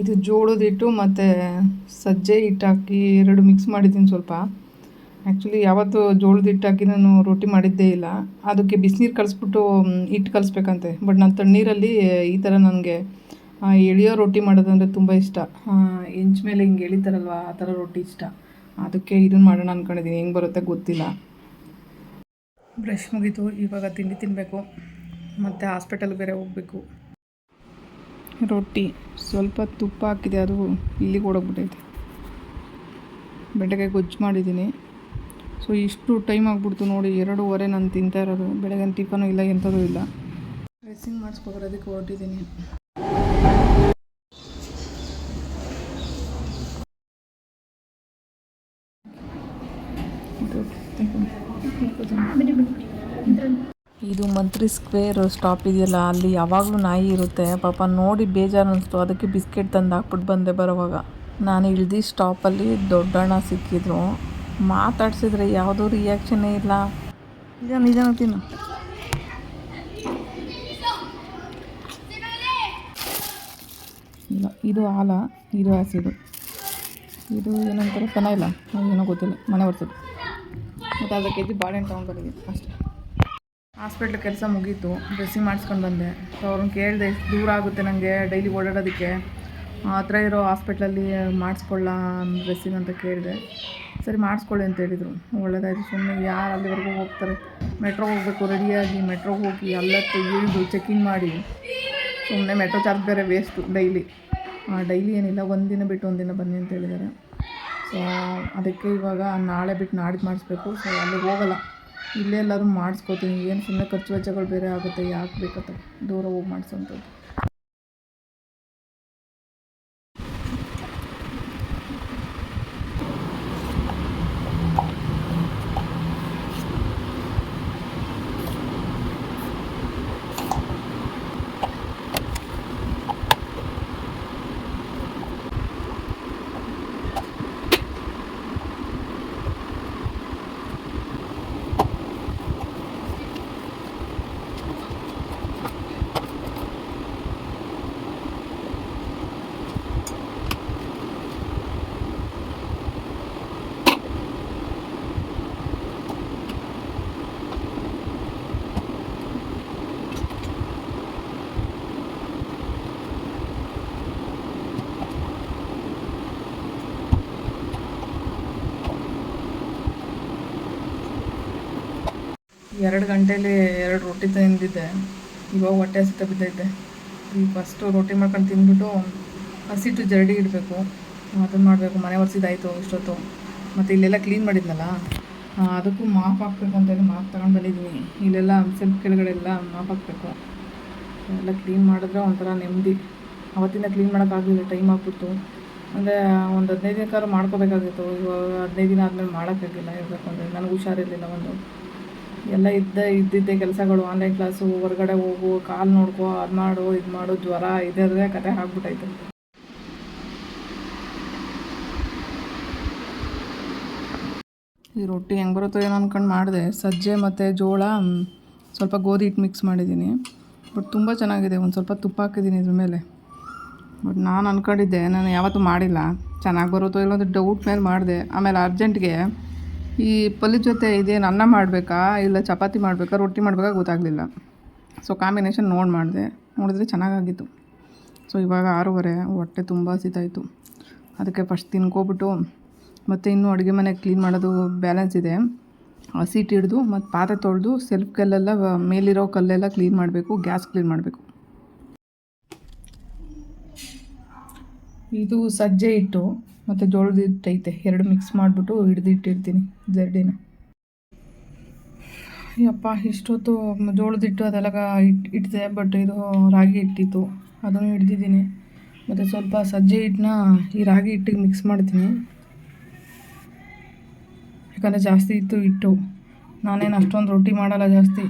ಇದು ಜೋಳದ ಹಿಟ್ಟು ಮತ್ತು ಸಜ್ಜೆ ಹಿಟ್ಟು ಹಾಕಿ ಎರಡು ಮಿಕ್ಸ್ ಮಾಡಿದ್ದೀನಿ ಸ್ವಲ್ಪ. ಆ್ಯಕ್ಚುಲಿ ಯಾವತ್ತು ಜೋಳದ ಹಿಟ್ಟು ಹಾಕಿ ನಾನು ರೊಟ್ಟಿ ಮಾಡಿದ್ದೇ ಇಲ್ಲ. ಅದಕ್ಕೆ ಬಿಸಿನೀರು ಕಲಿಸ್ಬಿಟ್ಟು ಹಿಟ್ಟು ಕಲಿಸ್ಬೇಕಂತೆ. ಬಟ್ ನಾನು ತಣ್ಣೀರಲ್ಲಿ ಈ ಥರ ನನಗೆ ಎಳೆಯೋ ರೊಟ್ಟಿ ಮಾಡೋದಂದರೆ ತುಂಬ ಇಷ್ಟ. ಹೆಂಚ್ ಮೇಲೆ ಹಿಂಗೆ ಎಳಿತಾರಲ್ವ, ಆ ಥರ ರೊಟ್ಟಿ ಇಷ್ಟ. ಅದಕ್ಕೆ ಇದನ್ನು ಮಾಡೋಣ ಅಂದ್ಕೊಂಡಿದ್ದೀನಿ ಹೆಂಗೆ ಬರುತ್ತೆ ಗೊತ್ತಿಲ್ಲ. ಬ್ರಷ್ ಮುಗೀತು. ಇವಾಗ ತಿಂಡಿ ತಿನ್ನಬೇಕು ಮತ್ತು ಹಾಸ್ಪಿಟಲ್ ಬೇರೆ ಹೋಗಬೇಕು. ರೊಟ್ಟಿ. ಸ್ವಲ್ಪ ತುಪ್ಪ ಹಾಕಿದೆ. ಅದು ಇಲ್ಲಿಗೆ ಓಡೋಗ್ಬಿಟ್ಟೈತೆ ಬೆಂಡೆಕಾಯಿ ಗೊಜ್ಜು ಮಾಡಿದ್ದೀನಿ ಸೊ, ಇಷ್ಟು ಟೈಮ್ ಆಗಿಬಿಡ್ತು ನೋಡಿ. ಎರಡೂವರೆ ನಾನು ತಿಂತಾ ಇರೋದು. ಬೆಳಗ್ಗೆ ಟಿಫನು ಇಲ್ಲ, ಎಂಥದೂ ಇಲ್ಲ. ಡ್ರೆಸ್ಸಿಂಗ್ ಮಾಡಿಸ್ಕೊಬರೋದಕ್ಕೆ ಹೊರಟಿದ್ದೀನಿ ಮಂತ್ರಿ ಸ್ಕ್ವೇರ್ ಸ್ಟಾಪ್ ಇದೆಯಲ್ಲ, ಅಲ್ಲಿ ಯಾವಾಗಲೂ ನಾಯಿ ಇರುತ್ತೆ. ಪಾಪ ನೋಡಿ ಬೇಜಾರು ಅನಿಸ್ತು ಅದಕ್ಕೆ ಬಿಸ್ಕೆಟ್ ತಂದು ಹಾಕ್ಬಿಟ್ಟು ಬಂದೆ ಬರೋವಾಗ. ನಾನು ಇಳ್ದು ಸ್ಟಾಪಲ್ಲಿ ದೊಡ್ಡಣ್ಣ ಸಿಕ್ಕಿದ್ರು. ಮಾತಾಡ್ಸಿದ್ರೆ ಯಾವುದೂ ರಿಯಾಕ್ಷನ್ನೇ ಇಲ್ಲ. ನಿಜ ತಿನ್ನು. ಇಲ್ಲ, ಇದು ಹಾಲ, ಇದು ಹಸಿದು ಇದು ಏನಂತಾರೆ, ಫೆನೈಲ. ಏನೋ ಗೊತ್ತಿಲ್ಲ, ಮನೆ ಬರ್ತದೆ ಮತ್ತು ಅದಕ್ಕೆ ಕೆ ಜಿ ಅಷ್ಟೇ. ಹಾಸ್ಪಿಟ್ಲ್ ಕೆಲಸ ಮುಗೀತು, ಡ್ರೆಸ್ಸಿಂಗ್ ಮಾಡಿಸ್ಕೊಂಡು ಬಂದೆ. ಸೊ ಅವ್ರನ್ನ ಕೇಳಿದೆ ದೂರ ಆಗುತ್ತೆ ನನಗೆ ಡೈಲಿ ಓಡಾಡೋದಕ್ಕೆ. ಹತ್ರ ಇರೋ ಹಾಸ್ಪಿಟ್ಲಲ್ಲಿ ಮಾಡಿಸ್ಕೊಳ್ಳ ಡ್ರೆಸ್ಸಿಂಗ್ ಅಂತ ಕೇಳಿದೆ. ಸರಿ, ಮಾಡಿಸ್ಕೊಳ್ಳಿ ಅಂತ ಹೇಳಿದರು. ಒಳ್ಳೇದಾಯಿತು ಸುಮ್ಮನೆ ಯಾರು ಅಲ್ಲಿವರೆಗೂ ಹೋಗ್ತಾರೆ. ಮೆಟ್ರೋ ಹೋಗಬೇಕು, ರೆಡಿಯಾಗಿ ಮೆಟ್ರೋಗೆ ಹೋಗಿ ಅಲ್ಲತ್ತು ಇಳಿದು ಚೆಕಿಂಗ್ ಮಾಡಿ. ಸುಮ್ಮನೆ ಮೆಟ್ರೋ ಚಾರ್ಜ್ ಬೇರೆ ವೇಸ್ಟು ಡೈಲಿ. ಡೈಲಿ ಏನಿಲ್ಲ ಒಂದು ದಿನ ಬಿಟ್ಟು ಒಂದು ದಿನ ಬನ್ನಿ ಅಂತ ಹೇಳಿದ್ದಾರೆ. ಸೊ ಅದಕ್ಕೆ ಇವಾಗ ನಾಳೆ ಬಿಟ್ಟು ನಾಡಿದ್ದು ಮಾಡಿಸ್ಬೇಕು. ಸೊ ಅಲ್ಲಿಗೆ ಹೋಗಲ್ಲ. ಇಲ್ಲೇ ಎಲ್ಲಾದ್ರೂ ಮಾಡಿಸ್ಕೋತೀನಿ. ಏನು ಸುಮ್ಮನೆ ಖರ್ಚು ವೆಚ್ಚಗಳು ಬೇರೆ ಆಗುತ್ತೆ. ಯಾಕೆ ಬೇಕತ್ತ ದೂರ ಹೋಗಿ ಮಾಡಿಸೋಂಥದ್ದು. ಎರಡು ಗಂಟೇಲಿ ಎರಡು ರೊಟ್ಟಿ ತಿಂದಿದ್ದೆ. ಇವಾಗ ಹೊಟ್ಟೆ ಹಸಿತ ಬಿದ್ದೈತೆ. ಈಗ ಫಸ್ಟು ರೊಟ್ಟಿ ಮಾಡ್ಕೊಂಡು ತಿಂದ್ಬಿಟ್ಟು ಹಸಿಟ್ಟು ಜರಡಿ ಇಡಬೇಕು. ಅದನ್ನು ಮಾಡಬೇಕು. ಮನೆ ಒರೆಸಿದಾಯಿತು ಇಷ್ಟೊತ್ತು. ಮತ್ತು ಇಲ್ಲೆಲ್ಲ ಕ್ಲೀನ್ ಮಾಡಿದ್ನಲ್ಲ? ಅದಕ್ಕೂ ಮಾಪ್ ಹಾಕ್ಬೇಕು ಅಂತೇಳಿ ಮಾಪ್ ತಗೊಂಡು ಬಂದಿದ್ದೀನಿ ಇಲ್ಲೆಲ್ಲ ಸ್ವಲ್ಪ ಕೆಳಗಡೆಲ್ಲ ಮಾಪ್ ಹಾಕಬೇಕು. ಎಲ್ಲ ಕ್ಲೀನ್ ಮಾಡಿದ್ರೆ ಒಂಥರ ನೆಮ್ಮದಿ. ಅವತ್ತಿಂದ ಕ್ಲೀನ್ ಮಾಡೋಕ್ಕಾಗಲಿಲ್ಲ ಟೈಮ್ ಆಗ್ಬಿಟ್ಟು ಅಂದರೆ ಒಂದು ಹದಿನೈದು ದಿನಕ್ಕಾದ್ರೂ ಮಾಡ್ಕೋಬೇಕಾಗಿತ್ತು. ಇವಾಗ ಹದಿನೈದು ದಿನ ಆದಮೇಲೆ ಮಾಡೋಕ್ಕಾಗಿಲ್ಲ ಹೇಳ್ಬೇಕಂದ್ರೆ ಅಂದರೆ. ನನಗೆ ಹುಷಾರಿರಲಿಲ್ಲ ಒಂದು. ಎಲ್ಲ ಇದ್ದ ಇದ್ದಿದ್ದೆ ಕೆಲಸಗಳು ಆನ್ಲೈನ್ ಕ್ಲಾಸು ಹೊರಗಡೆ ಹೋಗು, ಕಾಲು ನೋಡ್ಕೊ, ಅದು ಮಾಡು, ಇದು ಮಾಡು, ಜ್ವರ, ಇದೇ ಕತೆ ಆಗ್ಬಿಟ್ಟೈತೆ ಈ ರೊಟ್ಟಿ ಹೆಂಗೆ ಬರುತ್ತೋ ಏನೋ ಅನ್ಕೊಂಡು ಮಾಡಿದೆ. ಸಜ್ಜೆ ಮತ್ತು ಜೋಳ ಸ್ವಲ್ಪ ಗೋಧಿ ಹಿಟ್ಟು ಮಿಕ್ಸ್ ಮಾಡಿದ್ದೀನಿ. ಬಟ್ ತುಂಬ ಚೆನ್ನಾಗಿದೆ, ಒಂದು ಸ್ವಲ್ಪ ತುಪ್ಪ ಹಾಕಿದ್ದೀನಿ ಇದ್ರ ಮೇಲೆ. ಬಟ್ ನಾನು ಅಂದ್ಕೊಂಡಿದ್ದೆ ನಾನು ಯಾವತ್ತೂ ಮಾಡಿಲ್ಲ. ಚೆನ್ನಾಗಿ ಬರುತ್ತೋ ಇಲ್ಲೊಂದು ಡೌಟ್ ಮೇಲೆ ಮಾಡಿದೆ. ಆಮೇಲೆ ಅರ್ಜೆಂಟ್ಗೆ ಈ ಪಲ್ಲಿ ಜೊತೆ ಇದೇನು ಅನ್ನ ಮಾಡಬೇಕಾ? ಇಲ್ಲ ಚಪಾತಿ ಮಾಡಬೇಕಾ? ರೊಟ್ಟಿ ಮಾಡಬೇಕಾ ಗೊತ್ತಾಗಲಿಲ್ಲ. ಸೊ ಕಾಂಬಿನೇಷನ್ ನೋಡಿ ಮಾಡಿದೆ. ನೋಡಿದ್ರೆ ಚೆನ್ನಾಗಾಗಿತ್ತು. ಸೊ ಇವಾಗ ಆರೂವರೆ, ಹೊಟ್ಟೆ ತುಂಬ ಹಸಿತಾಯಿತು. ಅದಕ್ಕೆ ಫಸ್ಟ್ ತಿನ್ಕೊಬಿಟ್ಟು, ಮತ್ತು ಇನ್ನೂ ಅಡುಗೆ ಮನೆ ಕ್ಲೀನ್ ಮಾಡೋದು ಬ್ಯಾಲೆನ್ಸ್ ಇದೆ. ಹಸಿಟ್ಟು ಹಿಡ್ದು, ಮತ್ತು ಪಾತ್ರೆ ತೊಳೆದು ಸೆಲ್ಫ್ ಕಲ್ಲೆಲ್ಲ, ಮೇಲಿರೋ ಕಲ್ಲೆಲ್ಲ ಕ್ಲೀನ್ ಮಾಡಬೇಕು ಗ್ಯಾಸ್ ಕ್ಲೀನ್ ಮಾಡಬೇಕು. ಇದು ಸಜ್ಜೆ ಹಿಟ್ಟು. ಮತ್ತು ಜೋಳದ ಹಿಟ್ಟೈತೆ ಎರಡು ಮಿಕ್ಸ್ ಮಾಡಿಬಿಟ್ಟು ಹಿಡಿದಿಟ್ಟಿರ್ತೀನಿ ಜರ್ಡಿನ. ಯಪ್ಪ ಇಷ್ಟೊತ್ತು ಜೋಳದ ಹಿಟ್ಟು ಅದೆಲ್ಲ ಇಟ್ಟು ಇಟ್ಟಿದೆ ಬಟ್ ಇದು ರಾಗಿ ಹಿಟ್ಟಿತ್ತು. ಅದನ್ನು ಹಿಡ್ದಿದ್ದೀನಿ. ಮತ್ತು ಸ್ವಲ್ಪ ಸಜ್ಜೆ ಹಿಟ್ಟನ್ನ ಈ ರಾಗಿ ಹಿಟ್ಟಿಗೆ ಮಿಕ್ಸ್ ಮಾಡ್ತೀನಿ. ಯಾಕಂದರೆ ಜಾಸ್ತಿ ಇತ್ತು ಹಿಟ್ಟು. ನಾನೇನು ಅಷ್ಟೊಂದು ರೊಟ್ಟಿ ಮಾಡಲ್ಲ ಜಾಸ್ತಿ.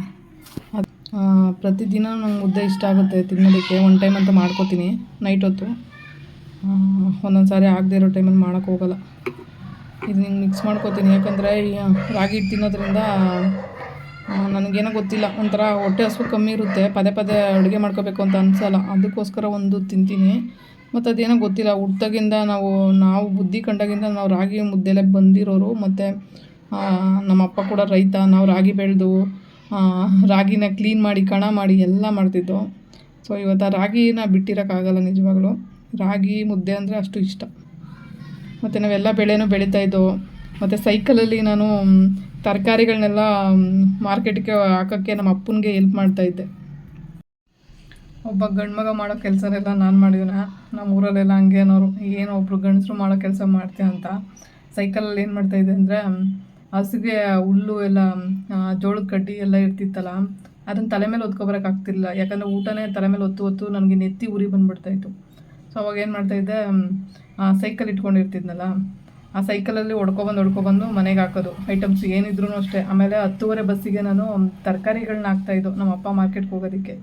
ಪ್ರತಿದಿನ ನಂಗೆ ಮುದ್ದೆ ಇಷ್ಟ ಆಗುತ್ತೆ ತಿನ್ನೋದಕ್ಕೆ. ಒನ್ ಟೈಮ್ ಅಂತ ಮಾಡ್ಕೋತೀನಿ. ನೈಟ್ ಹೊತ್ತು. ಒಂದೊಂದು ಸಾರಿ ಆಗದೆ ಇರೋ ಟೈಮಲ್ಲಿ ಮಾಡೋಕ್ಕೆ ಹೋಗಲ್ಲ. ಇದು ಹಿಂಗೆ ಮಿಕ್ಸ್ ಮಾಡ್ಕೋತೀನಿ. ಯಾಕಂದರೆ ರಾಗಿ ಹಿಟ್ಟು ತಿನ್ನೋದ್ರಿಂದ ನನಗೇನೋ ಗೊತ್ತಿಲ್ಲ. ಒಂಥರ ಹೊಟ್ಟೆ ಹಸು ಕಮ್ಮಿ ಇರುತ್ತೆ. ಪದೇ ಪದೇ ಅಡುಗೆ ಮಾಡ್ಕೋಬೇಕು ಅಂತ ಅನಿಸಲ್ಲ. ಅದಕ್ಕೋಸ್ಕರ ಒಂದು ತಿಂತೀನಿ. ಮತ್ತು ಅದೇನೋ ಗೊತ್ತಿಲ್ಲ. ಹುಟ್ದಾಗಿಂದ ನಾವು ನಾವು ಬುದ್ಧಿ ಕಂಡಾಗಿಂದ ನಾವು ರಾಗಿ ಮುದ್ದೆಲೆ ಬಂದಿರೋರು. ಮತ್ತು ನಮ್ಮ ಅಪ್ಪ ಕೂಡ ರೈತ. ನಾವು ರಾಗಿ ಬೆಳೆದು ರಾಗಿನ ಕ್ಲೀನ್ ಮಾಡಿ, ಕಣ ಮಾಡಿ ಎಲ್ಲ ಮಾಡ್ತಿದ್ದೋ. ಸೊ ಇವತ್ತು ರಾಗಿನ ಬಿಟ್ಟಿರೋಕ್ಕಾಗಲ್ಲ ನಿಜವಾಗ್ಲೂ. ರಾಗಿ, ಮುದ್ದೆ ಅಂದರೆ ಅಷ್ಟು ಇಷ್ಟ. ಮತ್ತು ನಾವೆಲ್ಲ ಬೆಳೆನೂ ಬೆಳೀತಾ ಇದ್ದೋ ಮತ್ತು ಸೈಕಲಲ್ಲಿ ನಾನು ತರಕಾರಿಗಳನ್ನೆಲ್ಲ ಮಾರ್ಕೆಟ್ಗೆ ಹಾಕೋಕ್ಕೆ ನಮ್ಮ ಅಪ್ಪನಿಗೆ ಹೆಲ್ಪ್ ಮಾಡ್ತಾಯಿದ್ದೆ ಒಬ್ಬ ಗಂಡ್ಮಗ ಮಾಡೋ ಕೆಲಸನೆಲ್ಲ ನಾನು ಮಾಡಿದ್ದೀನ ನಮ್ಮ ಊರಲ್ಲೆಲ್ಲ ಹಂಗೆ ಅನ್ನೋರು, ಏನು ಒಬ್ರು ಗಂಡಸರು ಮಾಡೋ ಕೆಲಸ ಮಾಡ್ತೀಯ ಅಂತ. ಸೈಕಲಲ್ಲಿ ಏನು ಮಾಡ್ತಾಯಿದ್ದೆ ಅಂದರೆ ಹಸುಗೆ, ಹುಲ್ಲು ಎಲ್ಲ ಜೋಳದ ಕಡ್ಡಿ ಎಲ್ಲ ಇರ್ತಿತ್ತಲ್ಲ ಅದನ್ನು ತಲೆ ಮೇಲೆ ಹೊತ್ಕೊಬರೋಕ್ಕಾಗ್ತಿಲ್ಲ ಯಾಕಂದರೆ ಊಟನೇ ತಲೆ ಮೇಲೆ ಹೊತ್ತು ಹೊತ್ತು ನನಗೆ ನೆತ್ತಿ ಉರಿ ಬಂದ್ಬಿಡ್ತಾಯಿತ್ತು ಸೊ ಅವಾಗ ಏನು ಆ ಸೈಕಲ್ ಇಟ್ಕೊಂಡಿರ್ತಿದ್ನಲ್ಲ, ಆ ಸೈಕಲಲ್ಲಿ ಹೊಡ್ಕೊಬಂದು ಹೊಡ್ಕೊಬಂದು ಮನೆಗೆ ಹಾಕೋದು. ಐಟಮ್ಸ್ ಏನಿದ್ರು ಅಷ್ಟೇ. ಆಮೇಲೆ ಹತ್ತುವರೆ ಬಸ್ಸಿಗೆ ನಾನು ತರಕಾರಿಗಳನ್ನ ಹಾಕ್ತಾಯಿದ್ದು ನಮ್ಮ ಅಪ್ಪ ಮಾರ್ಕೆಟ್ಗೆ ಹೋಗೋದಕ್ಕೆ.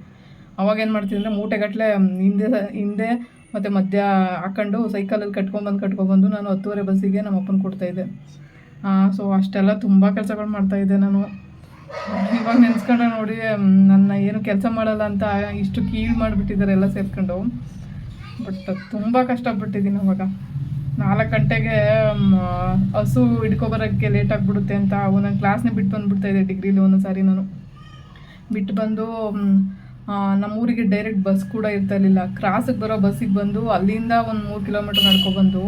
ಅವಾಗ ಏನು ಮಾಡ್ತಿದ್ರೆ ಮೂಟೆಗಟ್ಟಲೆ ಹಿಂದೆ ಹಿಂದೆ ಮತ್ತು ಮಧ್ಯ ಹಾಕೊಂಡು ಸೈಕಲಲ್ಲಿ ಕಟ್ಕೊಂಬಂದು ಕಟ್ಕೊಬಂದು ನಾನು ಹತ್ತುವರೆ ಬಸ್ಸಿಗೆ ನಮ್ಮ ಅಪ್ಪನ ಕೊಡ್ತಾಯಿದ್ದೆ ಸೊ ಅಷ್ಟೆಲ್ಲ ತುಂಬ ಕೆಲಸಗಳು ಮಾಡ್ತಾಯಿದ್ದೆ ನಾನು. ಇವಾಗ ನೆನೆಸ್ಕೊಂಡ್ರೆ ನೋಡಿ ನನ್ನ ಏನು ಕೆಲಸ ಮಾಡಲ್ಲ ಅಂತ ಇಷ್ಟು ಕೀಳು ಮಾಡಿಬಿಟ್ಟಿದ್ದಾರೆ ಎಲ್ಲ ಸೇರ್ಕೊಂಡು. ಬಟ್ ತುಂಬ ಕಷ್ಟಪಟ್ಟಿದ್ದೀನಿ ಅವಾಗ. ನಾಲ್ಕು ಗಂಟೆಗೆ ಹಸು ಹಿಡ್ಕೊಬರೋಕ್ಕೆ ಲೇಟ್ ಆಗಿಬಿಡುತ್ತೆ ಅಂತ ಒಂದೊಂದು ಕ್ಲಾಸ್ನೇ ಬಿಟ್ಟು ಬಂದುಬಿಡ್ತಾ ಇದ್ದೆ ಡಿಗ್ರಿಲಿ ಒಂದೊಂದು ಸಾರಿ ನಾನು. ಬಿಟ್ಟು ಬಂದು ನಮ್ಮ ಊರಿಗೆ ಡೈರೆಕ್ಟ್ ಬಸ್ ಕೂಡ ಇರ್ತಾ ಕ್ರಾಸಿಗೆ ಬರೋ ಬಸ್ಸಿಗೆ ಬಂದು ಅಲ್ಲಿಂದ ಒಂದು ಮೂರು ಕಿಲೋಮೀಟ್ರ್ ನಡ್ಕೊಬಂದು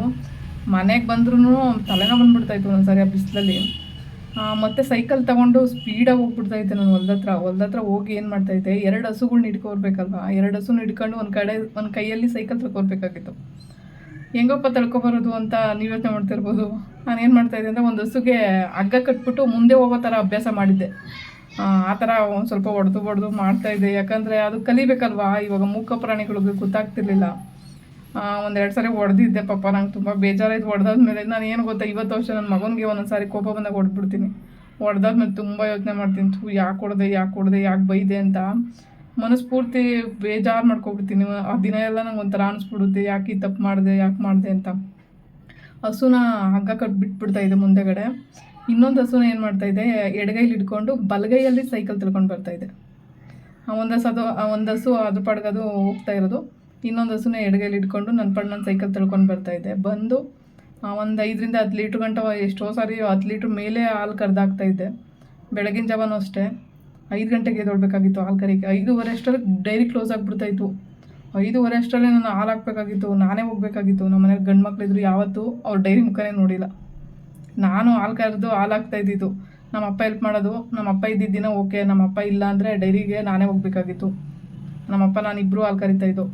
ಮನೆಗೆ ಬಂದ್ರೂ ತಲೆನೋವು ಬಂದ್ಬಿಡ್ತಾಯಿತ್ತು ಒಂದೊಂದ್ಸಾರಿ ಆ ಬಿಸಿಲಲ್ಲಿ. ಮತ್ತು ಸೈಕಲ್ ತಗೊಂಡು ಸ್ಪೀಡಾಗಿ ಹೋಗ್ಬಿಡ್ತಾ ಇದ್ದೆ ನಾನು ಹೊಲ್ದತ್ರ ಹೊಲ್ದತ್ರ ಹೋಗಿ ಏನು ಮಾಡ್ತಾಯಿದ್ದೆ ಎರಡು ಹಸುಗಳ್ನ ಹಿಡ್ಕೊಬರ್ಬೇಕಲ್ವ ಎರಡು ಹಸುನ ಹಿಡ್ಕೊಂಡು ಒಂದು ಕಡೆ ಒಂದು ಕೈಯಲ್ಲಿ ಸೈಕಲ್ ತಗೊಳ್ಬೇಕಾಗಿತ್ತು ಹೆಂಗಪ್ಪ ತಳ್ಕೊಬರೋದು ಅಂತ ನೀವು ಯೋಚನೆ ಮಾಡ್ತಿರ್ಬೋದು ನಾನು ಏನು ಮಾಡ್ತಾಯಿದ್ದೆ ಅಂದರೆ ಒಂದು ಹಸುಗೆ ಹಗ್ಗ ಕಟ್ಬಿಟ್ಟು ಮುಂದೆ ಹೋಗೋ ಥರ ಅಭ್ಯಾಸ ಮಾಡಿದ್ದೆ. ಆ, ಆ ಥರ ಒಂದು ಸ್ವಲ್ಪ ಹೊಡೆದು ಹೊಡೆದು ಮಾಡ್ತಾಯಿದ್ದೆ ಯಾಕಂದರೆ ಅದು ಕಲಿಬೇಕಲ್ವಾ? ಇವಾಗ ಮೂಕ ಪ್ರಾಣಿಗಳಿಗೆ ಗೊತ್ತಾಗ್ತಿರ್ಲಿಲ್ಲ. ಒಂದೆರಡು ಸಾರಿ ಹೊಡೆದಿದ್ದೆ ಪಾಪ, ನಂಗೆ ತುಂಬ ಬೇಜಾರಾಯ್ತು. ಹೊಡೆದಾದ್ಮೇಲೆ ನಾನು ಏನು ಗೊತ್ತಾ, ಇವತ್ತು ವರ್ಷ ನನ್ನ ಮಗನಿಗೆ ಒಂದೊಂದು ಸಾರಿ ಕೋಪ ಬಂದಾಗ ಹೊಡೆದ್ಬಿಡ್ತೀನಿ ಹೊಡೆದಾದ್ಮೇಲೆ ತುಂಬ ಯೋಚನೆ ಮಾಡ್ತೀನಿ, ಥೂ, ಯಾಕೆ ಹೊಡೆದೆ ಯಾಕೆ ಹೊಡೆದೆ, ಯಾಕೆ ಬೈದೆ ಅಂತ. ಮನಸ್ಫೂರ್ತಿ ಬೇಜಾರು ಮಾಡ್ಕೊಬಿಡ್ತೀನಿ. ಆ ದಿನ ಎಲ್ಲ ನಂಗೆ ಒಂಥರ ಅನಿಸ್ಬಿಡುತ್ತೆ, ಯಾಕೆ ಈ ತಪ್ಪು ಮಾಡಿದೆ, ಯಾಕೆ ಮಾಡಿದೆ ಅಂತ. ಹಸುನ ಹಗ್ಗ ಕಟ್ ಬಿಟ್ಬಿಡ್ತಾ ಇದೆ ಮುಂದೆಗಡೆ. ಇನ್ನೊಂದು ಹಸುನ ಏನು ಇದೆ, ಎಡಗೈಲಿ ಹಿಡ್ಕೊಂಡು ಬಲಗೈಯಲ್ಲಿ ಸೈಕಲ್ ತಿಳ್ಕೊಂಡು ಬರ್ತಾ ಒಂದು ಹಸು ಅದು ಒಂದು ಹಸು ಅದ್ರ ಪಾಡ್ಗೆ ಅದು ಹೋಗ್ತಾ ಇರೋದು. ಇನ್ನೊಂದು ಹಸುನ ಎಡಗೈಲಿ ಇಟ್ಕೊಂಡು ನನ್ನ ಪಡ್ ನನ್ನ ಸೈಕಲ್ ತಳ್ಕೊಂಡು ಬರ್ತಾ ಇದೆ. ಬಂದು ಒಂದು ಐದರಿಂದ ಹತ್ತು ಲೀಟ್ರ್ ಗಂಟ ಎಷ್ಟೋ ಸಾರಿ ಹತ್ತು ಲೀಟ್ರ್ ಮೇಲೆ ಹಾಲು ಕರೆದಾಗ್ತಾ ಇದ್ದೆ. ಬೆಳಗಿನ ಜಾವನೂ ಅಷ್ಟೇ. ಐದು ಗಂಟೆಗೆ ಎದ್ದೊಳ್ಬೇಕಾಗಿತ್ತು ಹಾಲು ಕರಿಕೆ. ಐದೂವರೆ ಅಷ್ಟರಲ್ಲಿ ಡೈರಿ ಕ್ಲೋಸ್ ಆಗಿಬಿಡ್ತಾಯಿತ್ತು. ಐದೂವರೆ ಅಷ್ಟರಲ್ಲಿ ನಾನು ಹಾಲು ಹಾಕಬೇಕಾಗಿತ್ತು, ನಾನೇ ಹೋಗ್ಬೇಕಾಗಿತ್ತು. ನಮ್ಮ ಮನೇಲಿ ಗಂಡು ಮಕ್ಕಳಿದ್ರು ಯಾವತ್ತೂ ಅವ್ರು ಡೈರಿ ಮುಖನೇ ನೋಡಿಲ್ಲ. ನಾನು ಹಾಲು ಕರೆದು ಹಾಲು ಹಾಕ್ತಾ ಇದ್ದಿದ್ದು. ನಮ್ಮ ಅಪ್ಪ ಹೆಲ್ಪ್ ಮಾಡೋದು. ನಮ್ಮ ಅಪ್ಪ ಇದ್ದಿದ್ದ ದಿನ ಓಕೆ ನಮ್ಮ ಅಪ್ಪ ಇಲ್ಲ ಅಂದರೆ ಡೈರಿಗೆ ನಾನೇ ಹೋಗ್ಬೇಕಾಗಿತ್ತು. ನಮ್ಮಪ್ಪ ನಾನಿಬ್ಬರೂ ಹಾಲು ಕರಿತಾ ಇದ್ದು.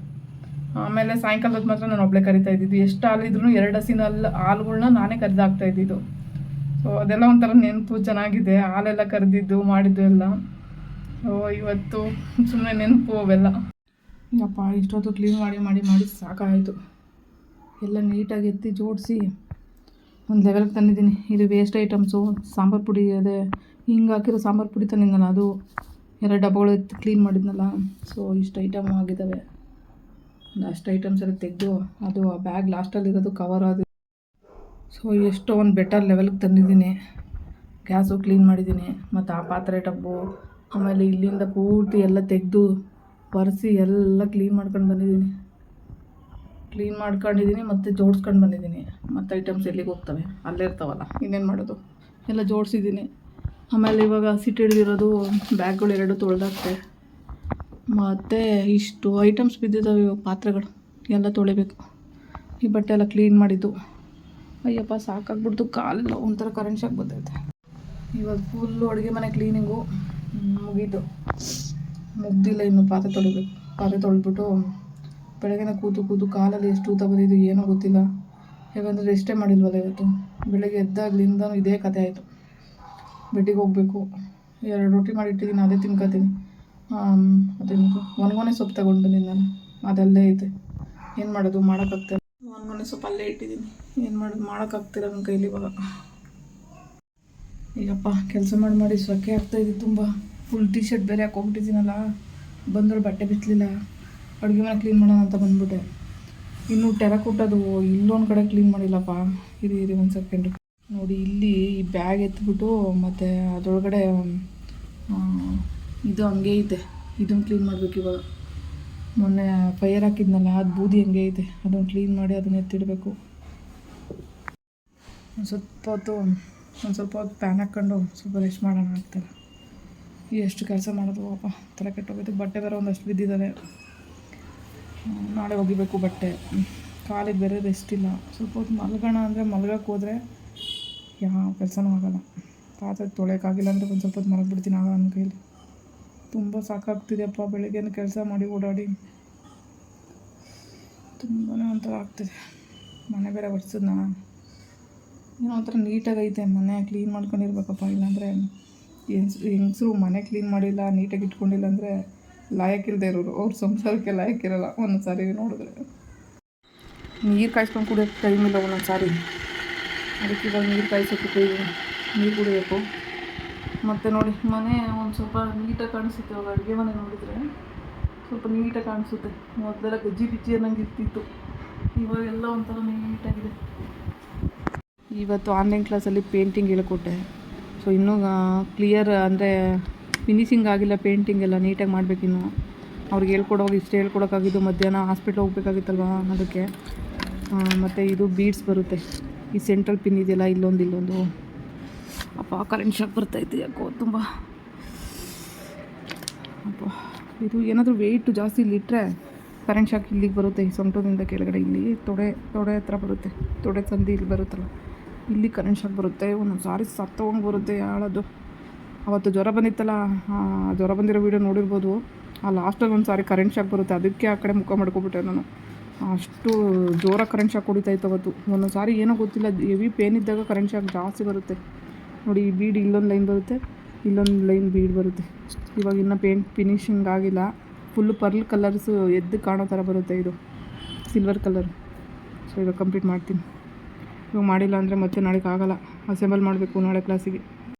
ಆಮೇಲೆ ಸಾಯಂಕಾಲದ ಮಾತ್ರ ನಾನು ಒಬ್ಬಳೇ ಕರಿತಾ ಇದ್ದಿದ್ದು. ಎಷ್ಟು ಹಾಲಿದ್ರು ಎರಡು ಹಸಿನ ಹಾಲು, ಹಾಲುಗಳ್ನ ನಾನೇ ಕರೆದಾಗ್ತಾ ಇದ್ದಿದ್ದು. ಸೊ ಅದೆಲ್ಲ ಒಂಥರ ನೆನಪು ಚೆನ್ನಾಗಿದೆ. ಹಾಲೆಲ್ಲ ಕರೆದಿದ್ದು, ಮಾಡಿದ್ದು ಎಲ್ಲ. ಸೊ ಇವತ್ತು ಸುಮ್ಮನೆ ನೆನಪು ಅವೆಲ್ಲ. ಯಪ್ಪ ಇಷ್ಟೊತ್ತು ಕ್ಲೀನ್ ಮಾಡಿ ಮಾಡಿ ಮಾಡಿ ಸಾಕಾಯಿತು. ಎಲ್ಲ ನೀಟಾಗಿ ಎತ್ತಿ ಜೋಡಿಸಿ ಒಂದು ಲೆವೆಲ್ಗೆ ತಂದಿದ್ದೀನಿ. ಇದು ವೇಸ್ಟ್ ಐಟಮ್ಸು ಸಾಂಬಾರು ಪುಡಿ, ಅದೇ ಹಿಂಗೆ ಹಾಕಿರೋ ಸಾಂಬಾರು ಪುಡಿ ತಂದಿದ್ನಲ್ಲ, ಅದು ಎರಡು ಡಬ್ಬಗಳು ಎತ್ತಿ ಕ್ಲೀನ್ ಮಾಡಿದ್ನಲ್ಲ. ಸೊ ಇಷ್ಟು ಐಟಮ್ ಆಗಿದ್ದಾವೆ. ಅಷ್ಟು ಐಟಮ್ಸ್ ಎಲ್ಲ ತೆಗೆದು ಅದು ಆ ಬ್ಯಾಗ್ ಲಾಸ್ಟಲ್ಲಿರೋದು ಕವರ್ ಅದು. ಸೊ ಎಷ್ಟೋ ಒಂದು ಬೆಟರ್ ಲೆವೆಲ್ಗೆ ತಂದಿದ್ದೀನಿ. ಗ್ಯಾಸು ಕ್ಲೀನ್ ಮಾಡಿದ್ದೀನಿ. ಮತ್ತು ಆ ಪಾತ್ರೆ, ಟಬ್ಬು, ಆಮೇಲೆ ಇಲ್ಲಿಂದ ಪೂರ್ತಿ ಎಲ್ಲ ತೆಗೆದು ಒರೆಸಿ ಎಲ್ಲ ಕ್ಲೀನ್ ಮಾಡ್ಕೊಂಡು ಬಂದಿದ್ದೀನಿ. ಕ್ಲೀನ್ ಮಾಡ್ಕೊಂಡಿದ್ದೀನಿ ಮತ್ತು ಜೋಡಿಸ್ಕೊಂಡು ಬಂದಿದ್ದೀನಿ. ಮತ್ತು ಐಟಮ್ಸ್ ಎಲ್ಲಿಗೆ ಹೋಗ್ತವೆ? ಅಲ್ಲೇ ಇರ್ತಾವಲ್ಲ, ಇನ್ನೇನು ಮಾಡೋದು? ಎಲ್ಲ ಜೋಡಿಸಿದ್ದೀನಿ. ಆಮೇಲೆ ಇವಾಗ ಸಿಟ್ಟು ಹಿಡಿದಿರೋದು ಬ್ಯಾಗ್ಗಳು ಎರಡು ತೊಳೆದಾಕ್ತೆ. ಮತ್ತು ಇಷ್ಟು ಐಟಮ್ಸ್ ಬಿದ್ದಿದ್ದಾವೆ ಇವಾಗ ಪಾತ್ರೆಗಳು. ಎಲ್ಲ ತೊಳಿಬೇಕು. ಈ ಬಟ್ಟೆ ಎಲ್ಲ ಕ್ಲೀನ್ ಮಾಡಿದ್ದು. ಅಯ್ಯಪ್ಪ ಸಾಕಾಗ್ಬಿಡ್ತು ಕಾಲೆಲ್ಲ ಒಂಥರ ಕರೆಂಟ್ ಶಾಕ್ ಇವಾಗ ಫುಲ್ಲು ಅಡುಗೆ ಮನೆ ಕ್ಲೀನಿಂಗು ಮುಗೀತು ಮುಗ್ದಿಲ್ಲ ಇನ್ನು ಪಾತ್ರೆ ತೊಳಿಬೇಕು. ಪಾತ್ರೆ ತೊಳೆದ್ಬಿಟ್ಟು ಬೆಳಗ್ಗೆನ ಕೂತು ಕೂತು ಕಾಲಲ್ಲಿ ಎಷ್ಟು ಊತ ಬಂದಿದ್ದು ಏನೂ ಗೊತ್ತಿಲ್ಲ. ಯಾಕಂದರೆ ರೆಸ್ಟೇ ಮಾಡಿಲ್ವಲ್ಲ ಇವತ್ತು. ಬೆಳಗ್ಗೆ ಎದ್ದಾಗ್ಲಿಂದ ಇದೇ ಕತೆ ಆಯಿತು. ಬೆಟ್ಟಿಗೆ ಹೋಗಬೇಕು. ಎರಡು ರೊಟ್ಟಿ ಮಾಡಿಟ್ಟಿದ್ದೀನಿ, ಅದೇ ತಿನ್ಕೋತೀನಿ. ಅದೇನು ಒಣಗೊನೆ ಸೊಪ್ಪು ತಗೊಂಡು ನಾನು. ಅದಲ್ಲೇ ಇದೆ. ಏನು ಮಾಡೋದು? ಮಾಡೋಕ್ಕಾಗ್ತಿಲ್ಲ. ಒಣಗೊನೆ ಸೊಪ್ಪು ಅಲ್ಲೇ ಇಟ್ಟಿದ್ದೀನಿ. ಏನು ಮಾಡೋದು ಮಾಡೋಕ್ಕಾಗ್ತಿಲ್ಲ ನನ್ನ ಕೈಲಿ ಇವಾಗ. ಈಗಪ್ಪ, ಕೆಲಸ ಮಾಡಿ ಮಾಡಿ ಸೊಕ್ಕೆ ಆಗ್ತಾಯಿದ್ದು ತುಂಬ. ಫುಲ್ ಟಿ ಶರ್ಟ್ ಬೇರೆ ಹಾಕೊಂಡ್ಬಿಟ್ಟಿದ್ದೀನಲ್ಲ ಬಂದ್ರೆ ಬಟ್ಟೆ ಬಿತ್ತಲಿಲ್ಲ ಅಡುಗೆ ಮನೆ ಕ್ಲೀನ್ ಮಾಡೋಣ ಅಂತ ಬಂದ್ಬಿಟ್ಟೆ. ಇನ್ನು ಟೆರಕುಟ್ಟದು ಇಲ್ಲೊಂದು ಕಡೆ ಕ್ಲೀನ್ ಮಾಡಿಲ್ಲಪ್ಪ. ಇರಿ ಇರಿ ಒಂದು ಸೆಕೆಂಡ್ ನೋಡಿ, ಇಲ್ಲಿ ಈ ಬ್ಯಾಗ್ ಎತ್ಬಿಟ್ಟು ಮತ್ತು ಅದರೊಳಗಡೆ ಇದು ಹಂಗೆ ಐತೆ. ಇದನ್ನು ಕ್ಲೀನ್ ಮಾಡಬೇಕು ಇವಾಗ. ಮೊನ್ನೆ ಫೈರ್ ಹಾಕಿದ್ನಲ್ಲ ಅದು ಬೂದಿ ಹಂಗೆ ಐತೆ. ಅದನ್ನು ಕ್ಲೀನ್ ಮಾಡಿ ಅದನ್ನ ಎತ್ತಿಡಬೇಕು. ಒಂದು ಸ್ವಲ್ಪ ಹೊತ್ತು ಒಂದು ಸ್ವಲ್ಪ ಹೊತ್ತು ಪ್ಯಾನ್ ಹಾಕ್ಕೊಂಡು ಸ್ವಲ್ಪ ರೆಸ್ಟ್ ಮಾಡೋಣ ಆಗ್ತಾರೆ ಎಷ್ಟು ಕೆಲಸ ಮಾಡೋದು ಪಾಪ ತಲೆ ಕೆಟ್ಟೋಗೈತೆ ಬಟ್ಟೆ ಬೇರೆ ಒಂದಷ್ಟು ಬಿದ್ದಿದ್ದಾವೆ ಹ್ಮ್, ನಾಳೆ ಒಗಿಬೇಕು ಬಟ್ಟೆ. ಕಾಲಿಗೆ ಬೇರೆ ರೆಸ್ಟ್ ಇಲ್ಲ. ಸ್ವಲ್ಪ ಹೊತ್ತು ಮಲ್ಗೋಣ ಅಂದರೆ ಮಲ್ಗಕ್ಕೆ ಹೋದರೆ ಯಾವ ಕೆಲಸನೂ ಆಗೋಲ್ಲ. ಪಾತ್ರೆ ತೊಳೆಯೋಕ್ಕಾಗಿಲ್ಲ ಅಂದರೆ ಒಂದು ಸ್ವಲ್ಪ ಹೊತ್ತು ಮಲಗಿಬಿಡ್ತೀನಿ ಆಗ ನನ್ನ ಕೈಲಿ. ತುಂಬ ಸಾಕಾಗ್ತಿದೆಯಪ್ಪ ಬೆಳಗ್ಗೆನ ಕೆಲಸ ಮಾಡಿ ಓಡಾಡಿ. ತುಂಬಾ ಒಂಥರ ಆಗ್ತಿದೆ. ಮನೆ ಬೇರೆ ಒರೆಸಿದ್ನಾ? ಏನೋ ಒಂಥರ ನೀಟಾಗೈತೆ ಮನೆ ಕ್ಲೀನ್ ಮಾಡ್ಕೊಂಡಿರ್ಬೇಕಪ್ಪ, ಇಲ್ಲಾಂದರೆ ಹೆಂಗ್ಸ್, ಹೆಂಗಸರು ಮನೆ ಕ್ಲೀನ್ ಮಾಡಿಲ್ಲ, ನೀಟಾಗಿ ಇಟ್ಕೊಂಡಿಲ್ಲ ಅಂದರೆ ಲಾಯಕ್ಕಿಲ್ಲದೆ ಇರೋರು. ಅವ್ರ ಸಂಸಾರಕ್ಕೆ ಲಾಯಕ್ಕಿರಲ್ಲ ಒಂದೊಂದು ಸಾರಿ ನೋಡಿದ್ರೆ. ನೀರು ಕಾಯಿಸ್ಕೊಂಡು ಕುಡಿಯೋಕ್ಕೆ ಟೈಮಿಲ್ಲ ಒಂದೊಂದು ಸಾರಿ ಅದಕ್ಕೆ ಇವಾಗ ನೀರು ಕಾಯಿಸೋಕ್ಕೆ ನೀರು ಕುಡಿಬೇಕು ಮತ್ತು ನೋಡಿ, ಮನೆ ಒಂದು ಸ್ವಲ್ಪ ನೀಟಾಗಿ ಕಾಣಿಸುತ್ತೆ ಇವಾಗ ಅಡುಗೆ ಮನೆ ನೋಡಿದರೆ. ಸ್ವಲ್ಪ ನೀಟಾಗಿ ಕಾಣಿಸುತ್ತೆ. ಮೊದಲೆಲ್ಲ ಗಜ್ಜಿ ಬಿಜ್ಜಿ ಅನ್ನಂಗೆ ಇರ್ತಿತ್ತು. ಇವಾಗೆಲ್ಲ ಒಂಥರ ನೀಟಾಗಿದೆ. ಇವತ್ತು ಆನ್ಲೈನ್ ಕ್ಲಾಸಲ್ಲಿ ಪೇಂಟಿಂಗ್ ಹೇಳ್ಕೊಟ್ಟೆ. ಸೊ ಇನ್ನೂ ಕ್ಲಿಯರ್ ಅಂದರೆ ಫಿನಿಶಿಂಗ್ ಆಗಿಲ್ಲ ಪೇಂಟಿಂಗ್ ಎಲ್ಲ, ನೀಟಾಗಿ ಮಾಡಬೇಕಿನ್ನು ಅವ್ರಿಗೆ ಹೇಳ್ಕೊಡೋವಾಗ ಇಷ್ಟು ಹೇಳ್ಕೊಡೋಕ್ಕಾಗಿದ್ದು ಮಧ್ಯಾಹ್ನ ಹಾಸ್ಪಿಟ್ಲ್ ಹೋಗ್ಬೇಕಾಗಿತ್ತಲ್ವ ಅದಕ್ಕೆ ಮತ್ತು ಇದು ಬೀಡ್ಸ್ ಬರುತ್ತೆ. ಈ ಸೆಂಟ್ರಲ್ ಪಿನ್ ಇದೆಯಲ್ಲ, ಇಲ್ಲೊಂದು ಇಲ್ಲೊಂದು. ಅಪ್ಪ ಕರೆಂಟ್ ಶಾಕ್ ಬರ್ತೈತೆ ಯಾಕೋ ತುಂಬ. ಅಪ್ಪ, ಇದು ಏನಾದರೂ ವೆಯ್ಟು ಜಾಸ್ತಿ ಇಲ್ಲಿಟ್ಟರೆ ಕರೆಂಟ್ ಶಾಕ್ ಇಲ್ಲಿಗೆ ಬರುತ್ತೆ ಸೊಂಟದಿಂದ ಕೆಳಗಡೆ ಇಲ್ಲಿ, ತೊಡೆ ತೊಡೆ ಹತ್ರ ಬರುತ್ತೆ, ತೊಡೆ ಸಂದಿ ಇಲ್ಲಿ ಬರುತ್ತಲ್ಲ, ಇಲ್ಲಿ ಕರೆಂಟ್ ಶಾಕ್ ಬರುತ್ತೆ ಒಂದೊಂದು ಸಾರಿ ಸತ್ತೋಗಿ ಬರುತ್ತೆ ಯಾಳದು ಅವತ್ತು ಜ್ವರ ಬಂದಿತ್ತಲ್ಲ ಜ್ವರ ಬಂದಿರೋ ವೀಡಿಯೋ ನೋಡಿರ್ಬೋದು, ಆ ಲಾಸ್ಟಲ್ಲಿ ಒಂದು ಸಾರಿ ಕರೆಂಟ್ ಶಾಕ್ ಬರುತ್ತೆ, ಅದಕ್ಕೆ ಆ ಕಡೆ ಮುಖ ಮಾಡ್ಕೊಬಿಟ್ಟೆ ನಾನು. ಅಷ್ಟು ಜೋರ ಕರೆಂಟ್ ಶಾಕ್ ಹೊಡಿತಾ ಇತ್ತು ಅವತ್ತು ಒಂದೊಂದು ಸಾರಿ ಏನೋ ಗೊತ್ತಿಲ್ಲ ಹೆವಿ ಪೇನ್ ಇದ್ದಾಗ ಕರೆಂಟ್ ಶಾಕ್ ಜಾಸ್ತಿ ಬರುತ್ತೆ. ನೋಡಿ, ಈ ಬೀಡ್ ಇಲ್ಲೊಂದು ಲೈನ್ ಬರುತ್ತೆ, ಇಲ್ಲೊಂದು ಲೈನ್ ಬೀಡ್ ಬರುತ್ತೆ. ಇವಾಗ ಇನ್ನೂ ಪೇಂಟ್ ಫಿನಿಶಿಂಗ್ ಆಗಿಲ್ಲ. ಫುಲ್ಲು ಪರ್ಲ್ ಕಲರ್ಸು ಎದ್ದು ಕಾಣೋ ಥರ ಬರುತ್ತೆ ಇದು ಸಿಲ್ವರ್ ಕಲರ್ ಸೊ ಇವಾಗ ಕಂಪ್ಲೀಟ್ ಮಾಡ್ತೀನಿ. ಇವಾಗ ಮಾಡಿಲ್ಲ ಅಂದರೆ ಮತ್ತೆ ನಾಳೆಗೆ ಆಗಲ್ಲ. ಅಸೆಂಬಲ್ ಮಾಡಬೇಕು ನಾಳೆ ಕ್ಲಾಸಿಗೆ